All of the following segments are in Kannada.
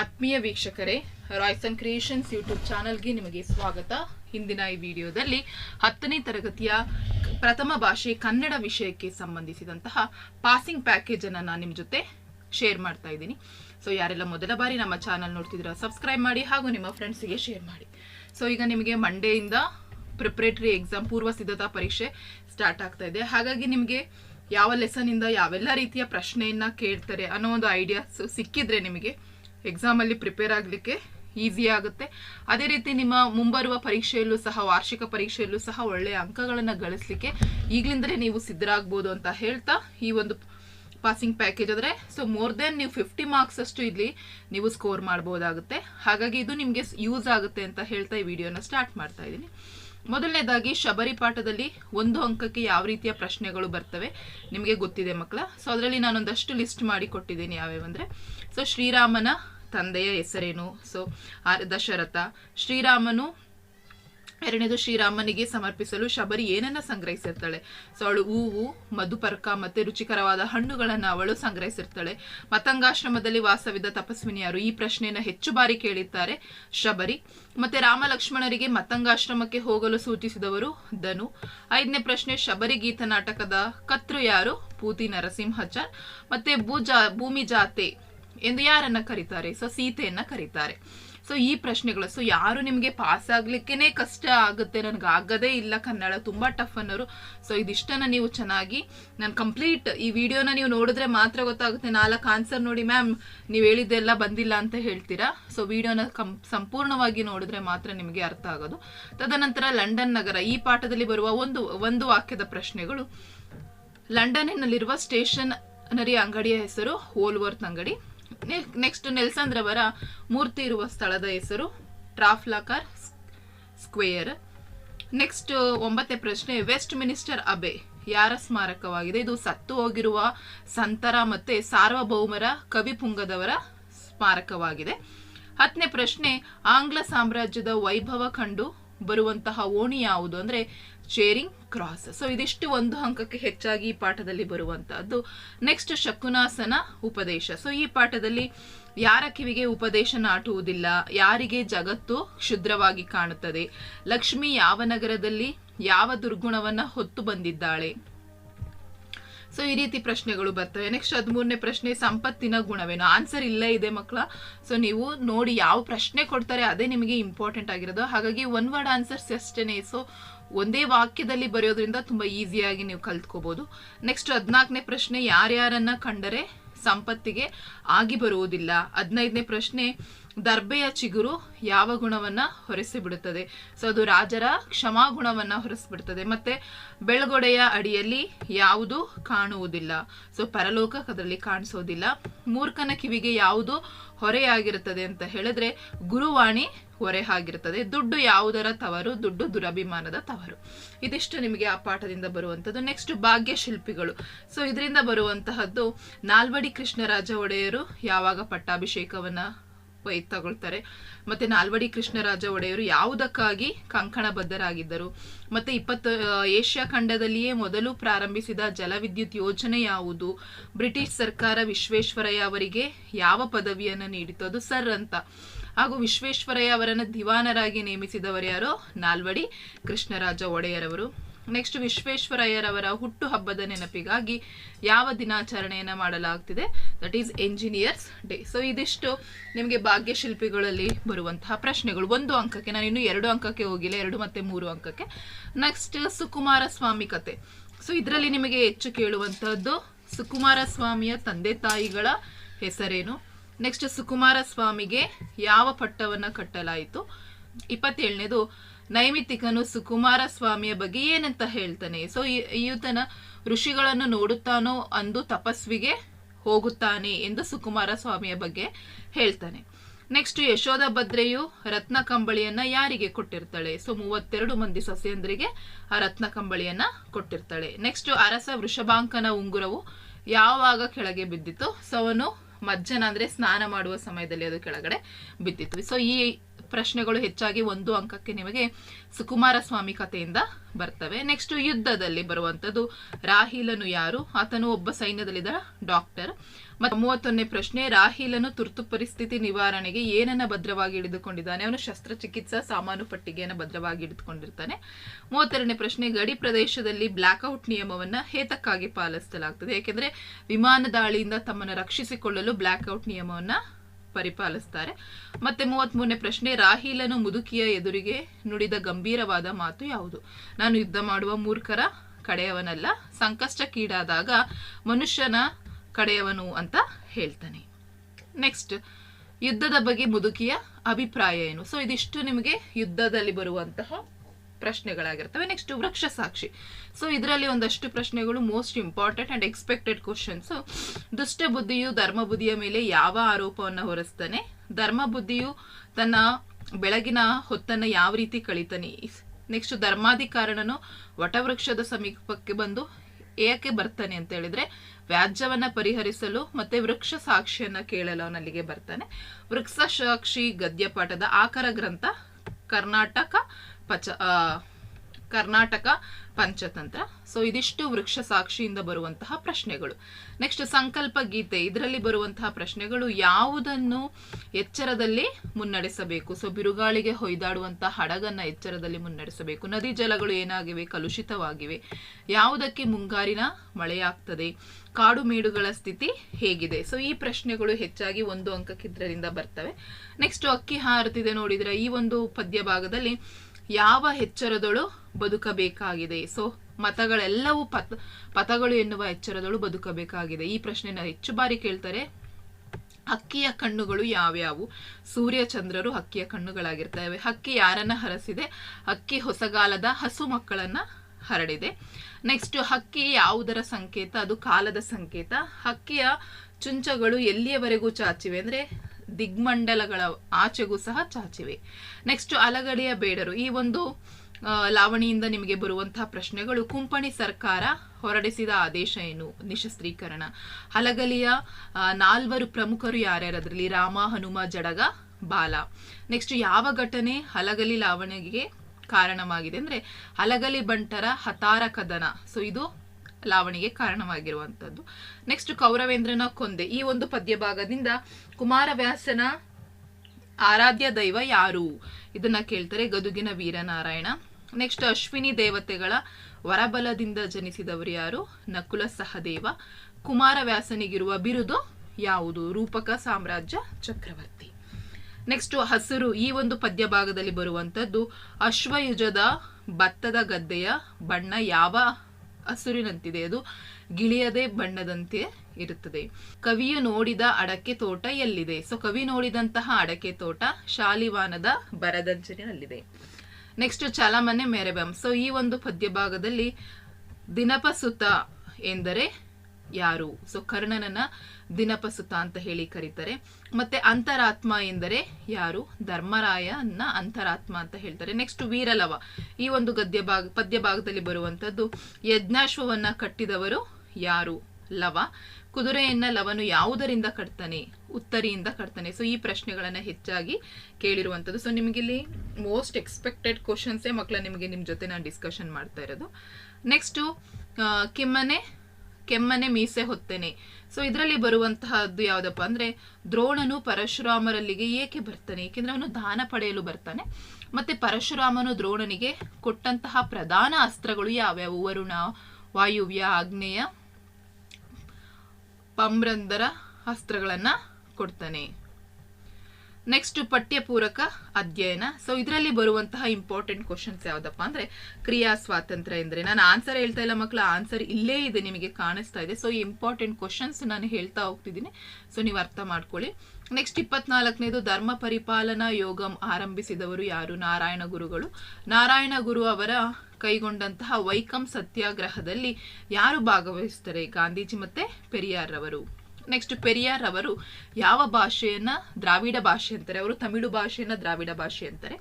ಆತ್ಮೀಯ ವೀಕ್ಷಕರೇ ರಾಯ್ಸನ್ ಕ್ರಿಯೇಷನ್ಸ್ ಯೂಟ್ಯೂಬ್ ಚಾನಲ್ಗೆ ನಿಮಗೆ ಸ್ವಾಗತ. ಹಿಂದಿನ ಈ ವಿಡಿಯೋದಲ್ಲಿ ಹತ್ತನೇ ತರಗತಿಯ ಪ್ರಥಮ ಭಾಷೆ ಕನ್ನಡ ವಿಷಯಕ್ಕೆ ಸಂಬಂಧಿಸಿದಂತಹ ಪಾಸಿಂಗ್ ಪ್ಯಾಕೇಜನ್ನು ನಾನು ನಿಮ್ಮ ಜೊತೆ ಶೇರ್ ಮಾಡ್ತಾ ಇದ್ದೀನಿ. ಸೊ ಯಾರೆಲ್ಲ ಮೊದಲ ಬಾರಿ ನಮ್ಮ ಚಾನಲ್ ನೋಡ್ತಿದ್ದೀರಾ ಸಬ್ಸ್ಕ್ರೈಬ್ ಮಾಡಿ ಹಾಗೂ ನಿಮ್ಮ ಫ್ರೆಂಡ್ಸಿಗೆ ಶೇರ್ ಮಾಡಿ. ಸೊ ಈಗ ನಿಮಗೆ ಮಂಡೆಯಿಂದ ಪ್ರಿಪ್ರೇಟ್ರಿ ಎಕ್ಸಾಮ್ ಪೂರ್ವ ಸಿದ್ಧತಾ ಪರೀಕ್ಷೆ ಸ್ಟಾರ್ಟ್ ಆಗ್ತಾ ಇದೆ. ಹಾಗಾಗಿ ನಿಮಗೆ ಯಾವ ಲೆಸನಿಂದ ಯಾವೆಲ್ಲ ರೀತಿಯ ಪ್ರಶ್ನೆಯನ್ನ ಕೇಳ್ತಾರೆ ಅನ್ನೋ ಒಂದು ಐಡಿಯಾಸ್ ಸಿಕ್ಕಿದ್ರೆ ನಿಮಗೆ ಎಕ್ಸಾಮಲ್ಲಿ ಪ್ರಿಪೇರ್ ಆಗಲಿಕ್ಕೆ ಈಸಿ ಆಗುತ್ತೆ. ಅದೇ ರೀತಿ ನಿಮ್ಮ ಮುಂಬರುವ ಪರೀಕ್ಷೆಯಲ್ಲೂ ಸಹ, ವಾರ್ಷಿಕ ಪರೀಕ್ಷೆಯಲ್ಲೂ ಸಹ ಒಳ್ಳೆಯ ಅಂಕಗಳನ್ನು ಗಳಿಸಲಿಕ್ಕೆ ಈಗಲಿಂದಲೇ ನೀವು ಸಿದ್ಧರಾಗ್ಬೋದು ಅಂತ ಹೇಳ್ತಾ ಈ ಒಂದು ಪಾಸಿಂಗ್ ಪ್ಯಾಕೇಜ್ ಆದರೆ ಸೊ ಮೋರ್ ದೆನ್ ನೀವು ಫಿಫ್ಟಿ ಮಾರ್ಕ್ಸ್ ಅಷ್ಟು ಇಲ್ಲಿ ನೀವು ಸ್ಕೋರ್ ಮಾಡ್ಬೋದಾಗುತ್ತೆ. ಹಾಗಾಗಿ ಇದು ನಿಮಗೆ ಯೂಸ್ ಆಗುತ್ತೆ ಅಂತ ಹೇಳ್ತಾ ಈ ವಿಡಿಯೋನ ಸ್ಟಾರ್ಟ್ ಮಾಡ್ತಾ ಇದ್ದೀನಿ. ಮೊದಲನೇದಾಗಿ ಶಬರಿ ಪಾಠದಲ್ಲಿ ಒಂದು ಅಂಕಕ್ಕೆ ಯಾವ ರೀತಿಯ ಪ್ರಶ್ನೆಗಳು ಬರ್ತವೆ ನಿಮಗೆ ಗೊತ್ತಿದೆ ಮಕ್ಕಳ. ಸೊ ಅದರಲ್ಲಿ ನಾನೊಂದಷ್ಟು ಲಿಸ್ಟ್ ಮಾಡಿ ಕೊಟ್ಟಿದ್ದೀನಿ ಯಾವ್ಯಾವಂದರೆ. ಸೊ ಶ್ರೀರಾಮನ ತಂದೆಯ ಹೆಸರೇನು? ಸೊ ದಶರಥ, ಶ್ರೀರಾಮನು, ಎರಡನೇದು ಶ್ರೀರಾಮನಿಗೆ ಸಮರ್ಪಿಸಲು ಶಬರಿ ಏನನ್ನ ಸಂಗ್ರಹಿಸಿರ್ತಾಳೆ? ಸೊ ಅವಳು ಹೂವು ಮಧುಪರ್ಕ ಮತ್ತೆ ರುಚಿಕರವಾದ ಹಣ್ಣುಗಳನ್ನ ಅವಳು ಸಂಗ್ರಹಿಸಿರ್ತಾಳೆ. ಮತಂಗಾಶ್ರಮದಲ್ಲಿ ವಾಸವಿದ್ದ ತಪಸ್ವಿನಿ ಯಾರು ಈ ಪ್ರಶ್ನೆಯನ್ನ ಹೆಚ್ಚು ಬಾರಿ ಕೇಳಿದ್ದಾರೆ ಶಬರಿ. ಮತ್ತೆ ರಾಮ ಲಕ್ಷ್ಮಣರಿಗೆ ಮತಂಗಾಶ್ರಮಕ್ಕೆ ಹೋಗಲು ಸೂಚಿಸಿದವರು ಧನು. ಐದನೇ ಪ್ರಶ್ನೆ, ಶಬರಿ ಗೀತ ನಾಟಕದ ಕತ್ರು ಯಾರು? ಪೂತಿ ನರಸಿಂಹಾಚಾರ್. ಮತ್ತೆ ಭೂಜಾ ಭೂಮಿ ಜಾತೆ ಎಂದು ಯಾರನ್ನ ಕರೀತಾರೆ? ಸೊ, ಸೀತೆಯನ್ನ ಕರೀತಾರೆ. ಸೊ, ಈ ಪ್ರಶ್ನೆಗಳು, ಸೊ, ಯಾರು ನಿಮಗೆ ಪಾಸ್ ಆಗ್ಲಿಕ್ಕೇನೆ ಕಷ್ಟ ಆಗುತ್ತೆ? ನನಗೆ ಆಗದೇ ಇಲ್ಲ ಕನ್ನಡ, ತುಂಬಾ ಟಫ್ ಅನ್ನೋರು. ಸೊ, ಇದಿಷ್ಟನ್ನ ನೀವು ಚೆನ್ನಾಗಿ, ನಾನು ಕಂಪ್ಲೀಟ್ ಈ ವಿಡಿಯೋನ ನೀವು ನೋಡಿದ್ರೆ ಮಾತ್ರ ಗೊತ್ತಾಗುತ್ತೆ. ನಾಲ್ಕು ಆನ್ಸರ್ ನೋಡಿ ಮ್ಯಾಮ್ ನೀವು ಹೇಳಿದ್ದೆಲ್ಲ ಬಂದಿಲ್ಲ ಅಂತ ಹೇಳ್ತೀರಾ? ಸೊ ವಿಡಿಯೋನ ಕಂ, ಸಂಪೂರ್ಣವಾಗಿ ನೋಡಿದ್ರೆ ಮಾತ್ರ ನಿಮಗೆ ಅರ್ಥ ಆಗೋದು. ತದನಂತರ ಲಂಡನ್ ನಗರ, ಈ ಪಾಠದಲ್ಲಿ ಬರುವ ಒಂದು ಒಂದು ವಾಕ್ಯದ ಪ್ರಶ್ನೆಗಳು. ಲಂಡನ್ನಿನಲ್ಲಿರುವ ಸ್ಟೇಷನರಿ ಅಂಗಡಿಯ ಹೆಸರು ಹೋಲ್ವರ್ತ್ ಅಂಗಡಿ. ನೆಕ್ಸ್ಟ್ ನೆಲ್ಸನ್ ರವರ ಮೂರ್ತಿ ಇರುವ ಸ್ಥಳದ ಹೆಸರು ಟ್ರಾಫ್ಲಾಕರ್ ಸ್ಕ್ವೇರ್. ನೆಕ್ಸ್ಟ್ ಒಂಬತ್ತನೇ ಪ್ರಶ್ನೆ ವೆಸ್ಟ್ ಮಿನಿಸ್ಟರ್ ಅಬೆ ಯಾರ ಸ್ಮಾರಕವಾಗಿದೆ? ಇದು ಸತ್ತು ಹೋಗಿರುವ ಸಂತರ ಮತ್ತೆ ಸಾರ್ವಭೌಮರ ಕವಿಪುಂಗದವರ ಸ್ಮಾರಕವಾಗಿದೆ. ಹತ್ತನೇ ಪ್ರಶ್ನೆ, ಆಂಗ್ಲ ಸಾಮ್ರಾಜ್ಯದ ವೈಭವ ಕಂಡು ಬರುವಂತಹ ಓಣಿ ಯಾವುದು? ಅಂದ್ರೆ ಚೇರಿಂಗ್ ಕ್ರಾಸ್. ಸೊ ಇದಿಷ್ಟು ಒಂದು ಅಂಕಕ್ಕೆ ಹೆಚ್ಚಾಗಿ ಈ ಪಾಠದಲ್ಲಿ ಬರುವಂತಹದ್ದು. ನೆಕ್ಸ್ಟ್ ಶಕುನಾಸನ ಉಪದೇಶ. ಸೊ ಈ ಪಾಠದಲ್ಲಿ ಯಾರ ಕಿವಿಗೆ ಉಪದೇಶ ನಾಟುವುದಿಲ್ಲ, ಯಾರಿಗೆ ಜಗತ್ತು ಕ್ಷುದ್ರವಾಗಿ ಕಾಣುತ್ತದೆ, ಲಕ್ಷ್ಮಿ ಯಾವ ನಗರದಲ್ಲಿ ಯಾವ ದುರ್ಗುಣವನ್ನ ಹೊತ್ತು ಬಂದಿದ್ದಾಳೆ? ಸೊ ಈ ರೀತಿ ಪ್ರಶ್ನೆಗಳು ಬರ್ತವೆ. ನೆಕ್ಸ್ಟ್ ಹದಿಮೂರನೇ ಪ್ರಶ್ನೆ, ಸಂಪತ್ತಿನ ಗುಣವೇನು? ಆನ್ಸರ್ ಇಲ್ಲೇ ಇದೆ ಮಕ್ಕಳ ಸೊ ನೀವು ನೋಡಿ ಯಾವ ಪ್ರಶ್ನೆ ಕೊಡ್ತಾರೆ, ಅದೇ ನಿಮಗೆ ಇಂಪಾರ್ಟೆಂಟ್ ಆಗಿರೋದು. ಹಾಗಾಗಿ ಒನ್ ವರ್ಡ್ ಆನ್ಸರ್ಸ್ ಅಷ್ಟೇನೆ. ಸೊ ಒಂದೇ ವಾಕ್ಯದಲ್ಲಿ ಬರೆಯೋದ್ರಿಂದ ತುಂಬಾ ಈಸಿಯಾಗಿ ನೀವು ಕಲ್ತ್ಕೋಬಹುದು ನೆಕ್ಸ್ಟ್ ಹದಿನಾಲ್ಕನೇ ಪ್ರಶ್ನೆ, ಯಾರ್ಯಾರನ್ನ ಕಂಡರೆ ಸಂಪತ್ತಿಗೆ ಆಗಿ ಬರುವುದಿಲ್ಲ? ಹದಿನೈದನೇ ಪ್ರಶ್ನೆ ದರ್ಬೆಯ ಚಿಗುರು ಯಾವ ಗುಣವನ್ನ ಹೊರಸಿಬಿಡುತ್ತದೆ? ಸೊ ಅದು ರಾಜರ ಕ್ಷಮಾ ಗುಣವನ್ನ ಹೊರಸ್ಬಿಡ್ತದೆ. ಮತ್ತೆ ಬೆಳಗೊಡೆಯ ಅಡಿಯಲ್ಲಿ ಯಾವುದು ಕಾಣುವುದಿಲ್ಲ? ಸೊ ಪರಲೋಕ ಅದರಲ್ಲಿ ಕಾಣಿಸೋದಿಲ್ಲ. ಮೂರ್ಖನ ಕಿವಿಗೆ ಯಾವುದು ಹೊರೆಯಾಗಿರುತ್ತದೆ ಅಂತ ಹೇಳಿದ್ರೆ ಗುರುವಾಣಿ ಹೊರೆ ಆಗಿರ್ತದೆ. ದುಡ್ಡು ಯಾವುದರ ತವರು, ದುಡ್ಡು ದುರಭಿಮಾನದ ತವರು. ಇದಿಷ್ಟು ನಿಮಗೆ ಆ ಪಾಠದಿಂದ ಬರುವಂಥದ್ದು. ನೆಕ್ಸ್ಟ್ ಭಾಗ್ಯ ಶಿಲ್ಪಿಗಳು ಸೊ ಇದರಿಂದ ಬರುವಂತಹದ್ದು ನಾಲ್ವಡಿ ಕೃಷ್ಣರಾಜ ಒಡೆಯರು ಯಾವಾಗ ಪಟ್ಟಾಭಿಷೇಕವನ್ನ ವೈ ತಗೊಳ್ತಾರೆ. ಮತ್ತೆ ನಾಲ್ವಡಿ ಕೃಷ್ಣರಾಜ ಒಡೆಯರು ಯಾವುದಕ್ಕಾಗಿ ಕಂಕಣಬದ್ಧರಾಗಿದ್ದರು. ಮತ್ತೆ ಇಪ್ಪತ್ತು ಏಷ್ಯಾ ಖಂಡದಲ್ಲಿಯೇ ಮೊದಲು ಪ್ರಾರಂಭಿಸಿದ ಜಲವಿದ್ಯುತ್ ಯೋಜನೆ ಯಾವುದು? ಬ್ರಿಟಿಷ್ ಸರ್ಕಾರ ವಿಶ್ವೇಶ್ವರಯ್ಯ ಅವರಿಗೆ ಯಾವ ಪದವಿಯನ್ನು ನೀಡಿತು ಅದು ಸರ್ ಅಂತ. ಹಾಗೂ ವಿಶ್ವೇಶ್ವರಯ್ಯ ಅವರನ್ನು ದಿವಾನರಾಗಿ ನೇಮಿಸಿದವರು ಯಾರು? ನಾಲ್ವಡಿ ಕೃಷ್ಣರಾಜ ಒಡೆಯರವರು. ನೆಕ್ಸ್ಟ್ ವಿಶ್ವೇಶ್ವರಯ್ಯರವರ ಹುಟ್ಟು ಹಬ್ಬದ ನೆನಪಿಗಾಗಿ ಯಾವ ದಿನಾಚರಣೆಯನ್ನು ಮಾಡಲಾಗ್ತಿದೆ? That is engineers day so ಇದಿಷ್ಟು ನಿಮಗೆ ಭಾಗ್ಯಶಿಲ್ಪಿಗಳಲ್ಲಿ ಬರುವಂತಹ ಪ್ರಶ್ನೆಗಳು. ಒಂದು ಅಂಕಕ್ಕೆ, ನಾನು ಇನ್ನೂ ಎರಡು ಅಂಕಕ್ಕೆ ಹೋಗಿಲ್ಲ, ಎರಡು ಮತ್ತು ಮೂರು ಅಂಕಕ್ಕೆ. ನೆಕ್ಸ್ಟ್ ಸುಕುಮಾರ ಸ್ವಾಮಿ ಕತೆ. ಸೊ ಇದರಲ್ಲಿ ನಿಮಗೆ ಹೆಚ್ಚು ಕೇಳುವಂಥದ್ದು ಸುಕುಮಾರ ಸ್ವಾಮಿಯ ತಂದೆ ತಾಯಿಗಳ ಹೆಸರೇನು? ನೆಕ್ಸ್ಟ್ ಸುಕುಮಾರ ಸ್ವಾಮಿಗೆ ಯಾವ ಪಟ್ಟವನ್ನ ಕಟ್ಟಲಾಯಿತು? ಇಪ್ಪತ್ತೇಳನೇದು, ನೈಮಿತ್ತಿಕನು ಸುಕುಮಾರ ಸ್ವಾಮಿಯ ಬಗ್ಗೆ ಏನಂತ ಹೇಳ್ತಾನೆ? ಸೊ ಈತನ ಋಷಿಗಳನ್ನು ನೋಡುತ್ತಾನೋ ಅಂದು ತಪಸ್ವಿಗೆ ಹೋಗುತ್ತಾನೆ ಎಂದು ಸುಕುಮಾರ ಸ್ವಾಮಿಯ ಬಗ್ಗೆ ಹೇಳ್ತಾನೆ. ನೆಕ್ಸ್ಟ್ ಯಶೋಧ ಭದ್ರೆಯು ರತ್ನ ಕಂಬಳಿಯನ್ನ ಯಾರಿಗೆ ಕೊಟ್ಟಿರ್ತಾಳೆ? ಸೊ ಮೂವತ್ತೆರಡು ಮಂದಿ ಸಸ್ಯಂದ್ರಿಗೆ ಆ ರತ್ನ ಕಂಬಳಿಯನ್ನ ಕೊಟ್ಟಿರ್ತಾಳೆ. ನೆಕ್ಸ್ಟ್ ಅರಸ ವೃಷಭಾಂಕನ ಉಂಗುರವು ಯಾವಾಗ ಕೆಳಗೆ ಬಿದ್ದಿತ್ತು? ಸೊ ಅವನು ಮಜ್ಜನ ಅಂದ್ರೆ ಸ್ನಾನ ಮಾಡುವ ಸಮಯದಲ್ಲಿ ಅದು ಕೆಳಗಡೆ ಬಿದ್ದಿತ್ತು. ಸೊ ಈ ಪ್ರಶ್ನೆಗಳು ಹೆಚ್ಚಾಗಿ ಒಂದು ಅಂಕಕ್ಕೆ ನಿಮಗೆ ಸುಕುಮಾರ ಸ್ವಾಮಿ ಕಥೆಯಿಂದ ಬರ್ತವೆ. ನೆಕ್ಸ್ಟ್ ಯುದ್ಧದಲ್ಲಿ ಬರುವಂತದ್ದು ರಾಹಿಲನು ಯಾರು? ಆತನು ಒಬ್ಬ ಸೈನ್ಯದಲ್ಲಿದ್ದ ಡಾಕ್ಟರ್ ಮತ್ತು ಮೂವತ್ತೊಂದನೇ ಪ್ರಶ್ನೆ ರಾಹಿಲನು ತುರ್ತು ಪರಿಸ್ಥಿತಿ ನಿವಾರಣೆಗೆ ಏನನ್ನ ಭದ್ರವಾಗಿ ಹಿಡಿದುಕೊಂಡಿದ್ದಾನೆ? ಅವನು ಶಸ್ತ್ರಚಿಕಿತ್ಸಾ ಸಾಮಾನು ಪಟ್ಟಿಗೆಯನ್ನು ಭದ್ರವಾಗಿ ಹಿಡಿದುಕೊಂಡಿರ್ತಾನೆ. ಮೂವತ್ತೆರಡನೇ ಪ್ರಶ್ನೆ, ಗಡಿ ಪ್ರದೇಶದಲ್ಲಿ ಬ್ಲಾಕ್ಔಟ್ ನಿಯಮವನ್ನ ಹೇತಕ್ಕಾಗಿ ಪಾಲಿಸಲಾಗ್ತದೆ. ಯಾಕೆಂದ್ರೆ ವಿಮಾನ ದಾಳಿಯಿಂದ ತಮ್ಮನ್ನು ರಕ್ಷಿಸಿಕೊಳ್ಳಲು ಬ್ಲಾಕ್ಔಟ್ ನಿಯಮವನ್ನ ಪರಿಪಾಲಿಸ್ತಾರೆ. ಮತ್ತೆ ಮೂವತ್ಮೂರನೇ ಪ್ರಶ್ನೆ, ರಾಹಿಲನು ಮುದುಕಿಯ ಎದುರಿಗೆ ನುಡಿದ ಗಂಭೀರವಾದ ಮಾತು ಯಾವುದು? ನಾನು ಯುದ್ಧ ಮಾಡುವ ಮೂರ್ಖರ ಕಡೆಯವನಲ್ಲ. ಸಂಕಷ್ಟಕ್ಕೀಡಾದಾಗ ಮನುಷ್ಯನ ಕಡೆಯವನು ಅಂತ ಹೇಳ್ತಾನೆ. ನೆಕ್ಸ್ಟ್ ಯುದ್ಧದ ಬಗ್ಗೆ ಮುದುಕಿಯ ಅಭಿಪ್ರಾಯ ಏನು? ಸೊ ಇದಿಷ್ಟು ನಿಮಗೆ ಯುದ್ಧದಲ್ಲಿ ಬರುವಂತಹ ಪ್ರಶ್ನೆಗಳಾಗಿರ್ತವೆ. ನೆಕ್ಸ್ಟ್ ವೃಕ್ಷ ಸಾಕ್ಷಿ. ಸೊ ಇದರಲ್ಲಿ ಒಂದಷ್ಟು ಪ್ರಶ್ನೆಗಳು most important and expected questions ದುಷ್ಟ ಬುದ್ಧಿಯು ಧರ್ಮ ಬುದ್ಧಿಯ ಮೇಲೆ ಯಾವ ಆರೋಪವನ್ನು ಹೊರಿಸ್ತಾನೆ? ಧರ್ಮ ಬುದ್ಧಿಯು ತನ್ನ ಬೆಳಗಿನ ಹೊತ್ತನ್ನು ಯಾವ ರೀತಿ ಕಳಿತಾನೆ? ನೆಕ್ಸ್ಟ್ ಧರ್ಮಾಧಿಕಾರಣನು ವಟವೃಕ್ಷದ ಸಮೀಪಕ್ಕೆ ಬಂದು ಏಕೆ ಬರ್ತಾನೆ ಅಂತ ಹೇಳಿದ್ರೆ, ವ್ಯಾಜ್ಯವನ್ನ ಪರಿಹರಿಸಲು ಮತ್ತೆ ವೃಕ್ಷ ಸಾಕ್ಷಿಯನ್ನ ಕೇಳಲು ಅವನಲ್ಲಿಗೆ ಬರ್ತಾನೆ. ವೃಕ್ಷ ಸಾಕ್ಷಿ ಗದ್ಯಪಾಠದ ಆಕರ ಗ್ರಂಥ, ಕರ್ನಾಟಕ ಪಚ ಕರ್ನಾಟಕ ಪಂಚತಂತ್ರ. ಸೊ ಇದಿಷ್ಟು ವೃಕ್ಷ ಸಾಕ್ಷಿಯಿಂದ ಬರುವಂತಹ ಪ್ರಶ್ನೆಗಳು. ನೆಕ್ಸ್ಟ್ ಸಂಕಲ್ಪ ಗೀತೆ. ಇದರಲ್ಲಿ ಬರುವಂತಹ ಪ್ರಶ್ನೆಗಳು ಯಾವುದನ್ನು ಎಚ್ಚರದಲ್ಲಿ ಮುನ್ನಡೆಸಬೇಕು? ಸೊ ಬಿರುಗಾಳಿಗೆ ಹೊಯ್ದಾಡುವಂತಹ ಹಡಗನ್ನ ಎಚ್ಚರದಲ್ಲಿ ಮುನ್ನಡೆಸಬೇಕು. ನದಿ ಜಲಗಳು ಏನಾಗಿವೆ? ಕಲುಷಿತವಾಗಿವೆ. ಯಾವುದಕ್ಕೆ ಮುಂಗಾರಿನ ಮಳೆಯಾಗ್ತದೆ? ಕಾಡು ಮೇಡುಗಳ ಸ್ಥಿತಿ ಹೇಗಿದೆ? ಸೊ ಈ ಪ್ರಶ್ನೆಗಳು ಹೆಚ್ಚಾಗಿ ಒಂದು ಅಂಕಕ್ಕೆ ಇದರಿಂದ ಬರ್ತವೆ. ನೆಕ್ಸ್ಟ್ ಅಕ್ಕಿ ಹಾರುತ್ತಿದೆ ನೋಡಿದ್ರೆ, ಈ ಒಂದು ಪದ್ಯ ಭಾಗದಲ್ಲಿ ಯಾವ ಎಚ್ಚರದಳು ಬದುಕಬೇಕಾಗಿದೆ? ಸೊ, ಮತಗಳೆಲ್ಲವೂ ಪತ್, ಪಥಗಳು ಎನ್ನುವ ಎಚ್ಚರದಳು ಬದುಕಬೇಕಾಗಿದೆ. ಈ ಪ್ರಶ್ನೆನ ಹೆಚ್ಚು ಬಾರಿ ಕೇಳ್ತಾರೆ, ಹಕ್ಕಿಯ ಕಣ್ಣುಗಳು ಯಾವ್ಯಾವು? ಸೂರ್ಯ, ಚಂದ್ರರು ಹಕ್ಕಿಯ ಕಣ್ಣುಗಳಾಗಿರ್ತವೆ. ಹಕ್ಕಿ ಯಾರನ್ನ ಹರಸಿದೆ? ಹಕ್ಕಿ ಹೊಸಗಾಲದ ಹಸು ಮಕ್ಕಳನ್ನ ಹರಡಿದೆ. ನೆಕ್ಸ್ಟ್ ಹಕ್ಕಿ ಯಾವುದರ ಸಂಕೇತ? ಅದು ಕಾಲದ ಸಂಕೇತ. ಹಕ್ಕಿಯ ಚುಂಚಗಳು ಎಲ್ಲಿಯವರೆಗೂ ಚಾಚಿವೆ? ಅಂದ್ರೆ ದಿಗ್ಮಂಡಲಗಳ ಆಚೆಗೂ ಸಹ ಚಾಚಿವೆ. ನೆಕ್ಸ್ಟ್ ಅಲಗಡೆಯ ಬೇಡರು. ಈ ಒಂದು ಲಾವಣಿಯಿಂದ ನಿಮಗೆ ಬರುವಂತಹ ಪ್ರಶ್ನೆಗಳು. ಕುಂಪಣಿ ಸರ್ಕಾರ ಹೊರಡಿಸಿದ ಆದೇಶ ಏನು? ನಿಶಸ್ತ್ರೀಕರಣ. ಹಲಗಲಿಯ ನಾಲ್ವರು ಪ್ರಮುಖರು ಯಾರ್ಯಾರು? ಅದರಲ್ಲಿ ರಾಮ, ಹನುಮ, ಜಡಗ, ಬಾಲ. ನೆಕ್ಸ್ಟ್ ಯಾವ ಘಟನೆ ಹಲಗಲಿ ಲಾವಣಿಗೆ ಕಾರಣವಾಗಿದೆ ಅಂದ್ರೆ, ಹಲಗಲಿ ಬಂಟರ ಹತಾರ ಕದನ ಸೊ ಇದು ಲಾವಣಿಗೆ ಕಾರಣವಾಗಿರುವಂಥದ್ದು ನೆಕ್ಸ್ಟ್ ಕೌರವೇಂದ್ರನ ಕೊಂದೆ. ಈ ಒಂದು ಪದ್ಯ ಭಾಗದಿಂದ ಕುಮಾರವ್ಯಾಸನ ಆರಾಧ್ಯ ದೈವ ಯಾರು? ಇದನ್ನ ಕೇಳ್ತಾರೆ ಗದುಗಿನ ವೀರನಾರಾಯಣ. ನೆಕ್ಸ್ಟ್ ಅಶ್ವಿನಿ ದೇವತೆಗಳ ವರಬಲದಿಂದ ಜನಿಸಿದವರು ಯಾರು? ನಕುಲ ಸಹದೇವ. ಕುಮಾರವ್ಯಾಸನಿಗಿರುವ ಬಿರುದು ಯಾವುದು? ರೂಪಕ ಸಾಮ್ರಾಜ್ಯ ಚಕ್ರವರ್ತಿ. ನೆಕ್ಸ್ಟ್ ಹಸಿರು. ಈ ಒಂದು ಪದ್ಯ ಭಾಗದಲ್ಲಿ ಬರುವಂಥದ್ದು ಅಶ್ವಯುಜದ ಭತ್ತದ ಗದ್ದೆಯ ಬಣ್ಣ ಯಾವ ಹಸುರಿನಂತಿದೆ. ಅದು ಗಿಳಿಯದೆ ಬಣ್ಣದಂತೆ ಇರುತ್ತದೆ. ಕವಿಯು ನೋಡಿದ ಅಡಕೆ ತೋಟ ಎಲ್ಲಿದೆ? ಸೊ ಕವಿ ನೋಡಿದಂತಹ ಅಡಕೆ ತೋಟ ಶಾಲಿವಾನದ ಬರದಂಚಿನಲ್ಲಿದೆ ನೆಕ್ಸ್ಟ್ ಚಲಮನೆ ಮೆರೆಬಂ ಸೊ ಈ ಒಂದು ಪದ್ಯ ಭಾಗದಲ್ಲಿ ದಿನಪಸುತ ಎಂದರೆ ಯಾರು? ಸೊ ಕರ್ಣನನ್ನ ದಿನಪಸುತ ಅಂತ ಹೇಳಿ ಕರೀತಾರೆ. ಮತ್ತೆ ಅಂತರಾತ್ಮ ಎಂದರೆ ಯಾರು? ಧರ್ಮರಾಯನ ಅಂತರಾತ್ಮ ಅಂತ ಹೇಳ್ತಾರೆ. ನೆಕ್ಸ್ಟ್ ವೀರಲವ. ಈ ಒಂದು ಗದ್ಯ ಭಾಗ, ಪದ್ಯ ಭಾಗದಲ್ಲಿ ಬರುವಂತದ್ದು ಯಜ್ಞಾಶ್ವವನ್ನ ಕಟ್ಟಿದವರು ಯಾರು? ಲವ. ಕುದುರೆಯನ್ನ ಲವನು ಯಾವುದರಿಂದ ಕಟ್ತಾನೆ? ಉತ್ತರಿಯಿಂದ ಕಟ್ತಾನೆ. ಸೊ ಈ ಪ್ರಶ್ನೆಗಳನ್ನ ಹೆಚ್ಚಾಗಿ ಕೇಳಿರುವಂಥದ್ದು. ಸೊ ನಿಮಗೆ ಇಲ್ಲಿ ಮೋಸ್ಟ್ ಎಕ್ಸ್ಪೆಕ್ಟೆಡ್ ಕ್ವಶನ್ಸೇ ಮಕ್ಕಳ ನಿಮಗೆ ನಿಮ್ಮ ಜೊತೆ ನಾನು ಡಿಸ್ಕಷನ್ ಮಾಡ್ತಾ ಇರೋದು. ನೆಕ್ಸ್ಟು ಕೆಮ್ಮನೆ ಕೆಮ್ಮನೆ ಮೀಸೆ ಹೊತ್ತೇನೆ. ಸೊ ಇದರಲ್ಲಿ ಬರುವಂತಹದ್ದು ಯಾವುದಪ್ಪ ಅಂದ್ರೆ, ದ್ರೋಣನು ಪರಶುರಾಮರಲ್ಲಿಗೆ ಏಕೆ ಬರ್ತಾನೆ? ಏಕೆಂದ್ರೆ ಅವನು ದಾನ ಪಡೆಯಲು ಬರ್ತಾನೆ. ಮತ್ತೆ ಪರಶುರಾಮನು ದ್ರೋಣನಿಗೆ ಕೊಟ್ಟಂತಹ ಪ್ರಧಾನ ಅಸ್ತ್ರಗಳು ಯಾವ್ಯಾವು? ವರುಣ, ವಾಯುವ್ಯ, ಆಗ್ನೇಯ, ಪಮ್ರಂದರ ಅಸ್ತ್ರಗಳನ್ನ ಕೊಡ್ತಾನೆ. ನೆಕ್ಸ್ಟ್ ಪಠ್ಯಪೂರಕ ಅಧ್ಯಯನ. ಸೊ ಇದರಲ್ಲಿ ಬರುವಂತಹ ಇಂಪಾರ್ಟೆಂಟ್ ಕ್ವಶನ್ಸ್ ಯಾವ್ದಪ್ಪ ಅಂದ್ರೆ, ಕ್ರಿಯಾ ಸ್ವಾತಂತ್ರ್ಯ ಎಂದ್ರೆ. ನಾನು ಆನ್ಸರ್ ಹೇಳ್ತಾ ಇಲ್ಲ ಮಕ್ಕಳ ಆನ್ಸರ್ ಇಲ್ಲೇ ಇದೆ ನಿಮಗೆ ಕಾಣಿಸ್ತಾ ಇದೆ. ಸೊ ಈ ಇಂಪಾರ್ಟೆಂಟ್ ಕ್ವಶನ್ಸ್ ನಾನು ಹೇಳ್ತಾ ಹೋಗ್ತಿದ್ದೀನಿ. ಸೊ ನೀವು ಅರ್ಥ ಮಾಡ್ಕೊಳ್ಳಿ. ನೆಕ್ಸ್ಟ್ ಇಪ್ಪತ್ನಾಲ್ಕನೇದು, ಧರ್ಮ ಪರಿಪಾಲನಾ ಯೋಗಂ ಆರಂಭಿಸಿದವರು ಯಾರು? ನಾರಾಯಣ ಗುರುಗಳು. ನಾರಾಯಣ ಗುರು ಅವರ ಕೈಗೊಂಡಂತಹ ವೈಕಂ ಸತ್ಯಾಗ್ರಹದಲ್ಲಿ ಯಾರು ಭಾಗವಹಿಸ್ತಾರೆ? ಗಾಂಧೀಜಿ ಮತ್ತೆ ಪೆರಿಯಾರ್ ರವರು. ನೆಕ್ಸ್ಟ್ ಪೆರಿಯಾರ್ ಅವರು ಯಾವ ಭಾಷೆಯನ್ನ ದ್ರಾವಿಡ ಭಾಷೆ ಅಂತಾರೆ? ಅವರು ತಮಿಳು ಭಾಷೆಯನ್ನ ದ್ರಾವಿಡ ಭಾಷೆ ಅಂತಾರೆ.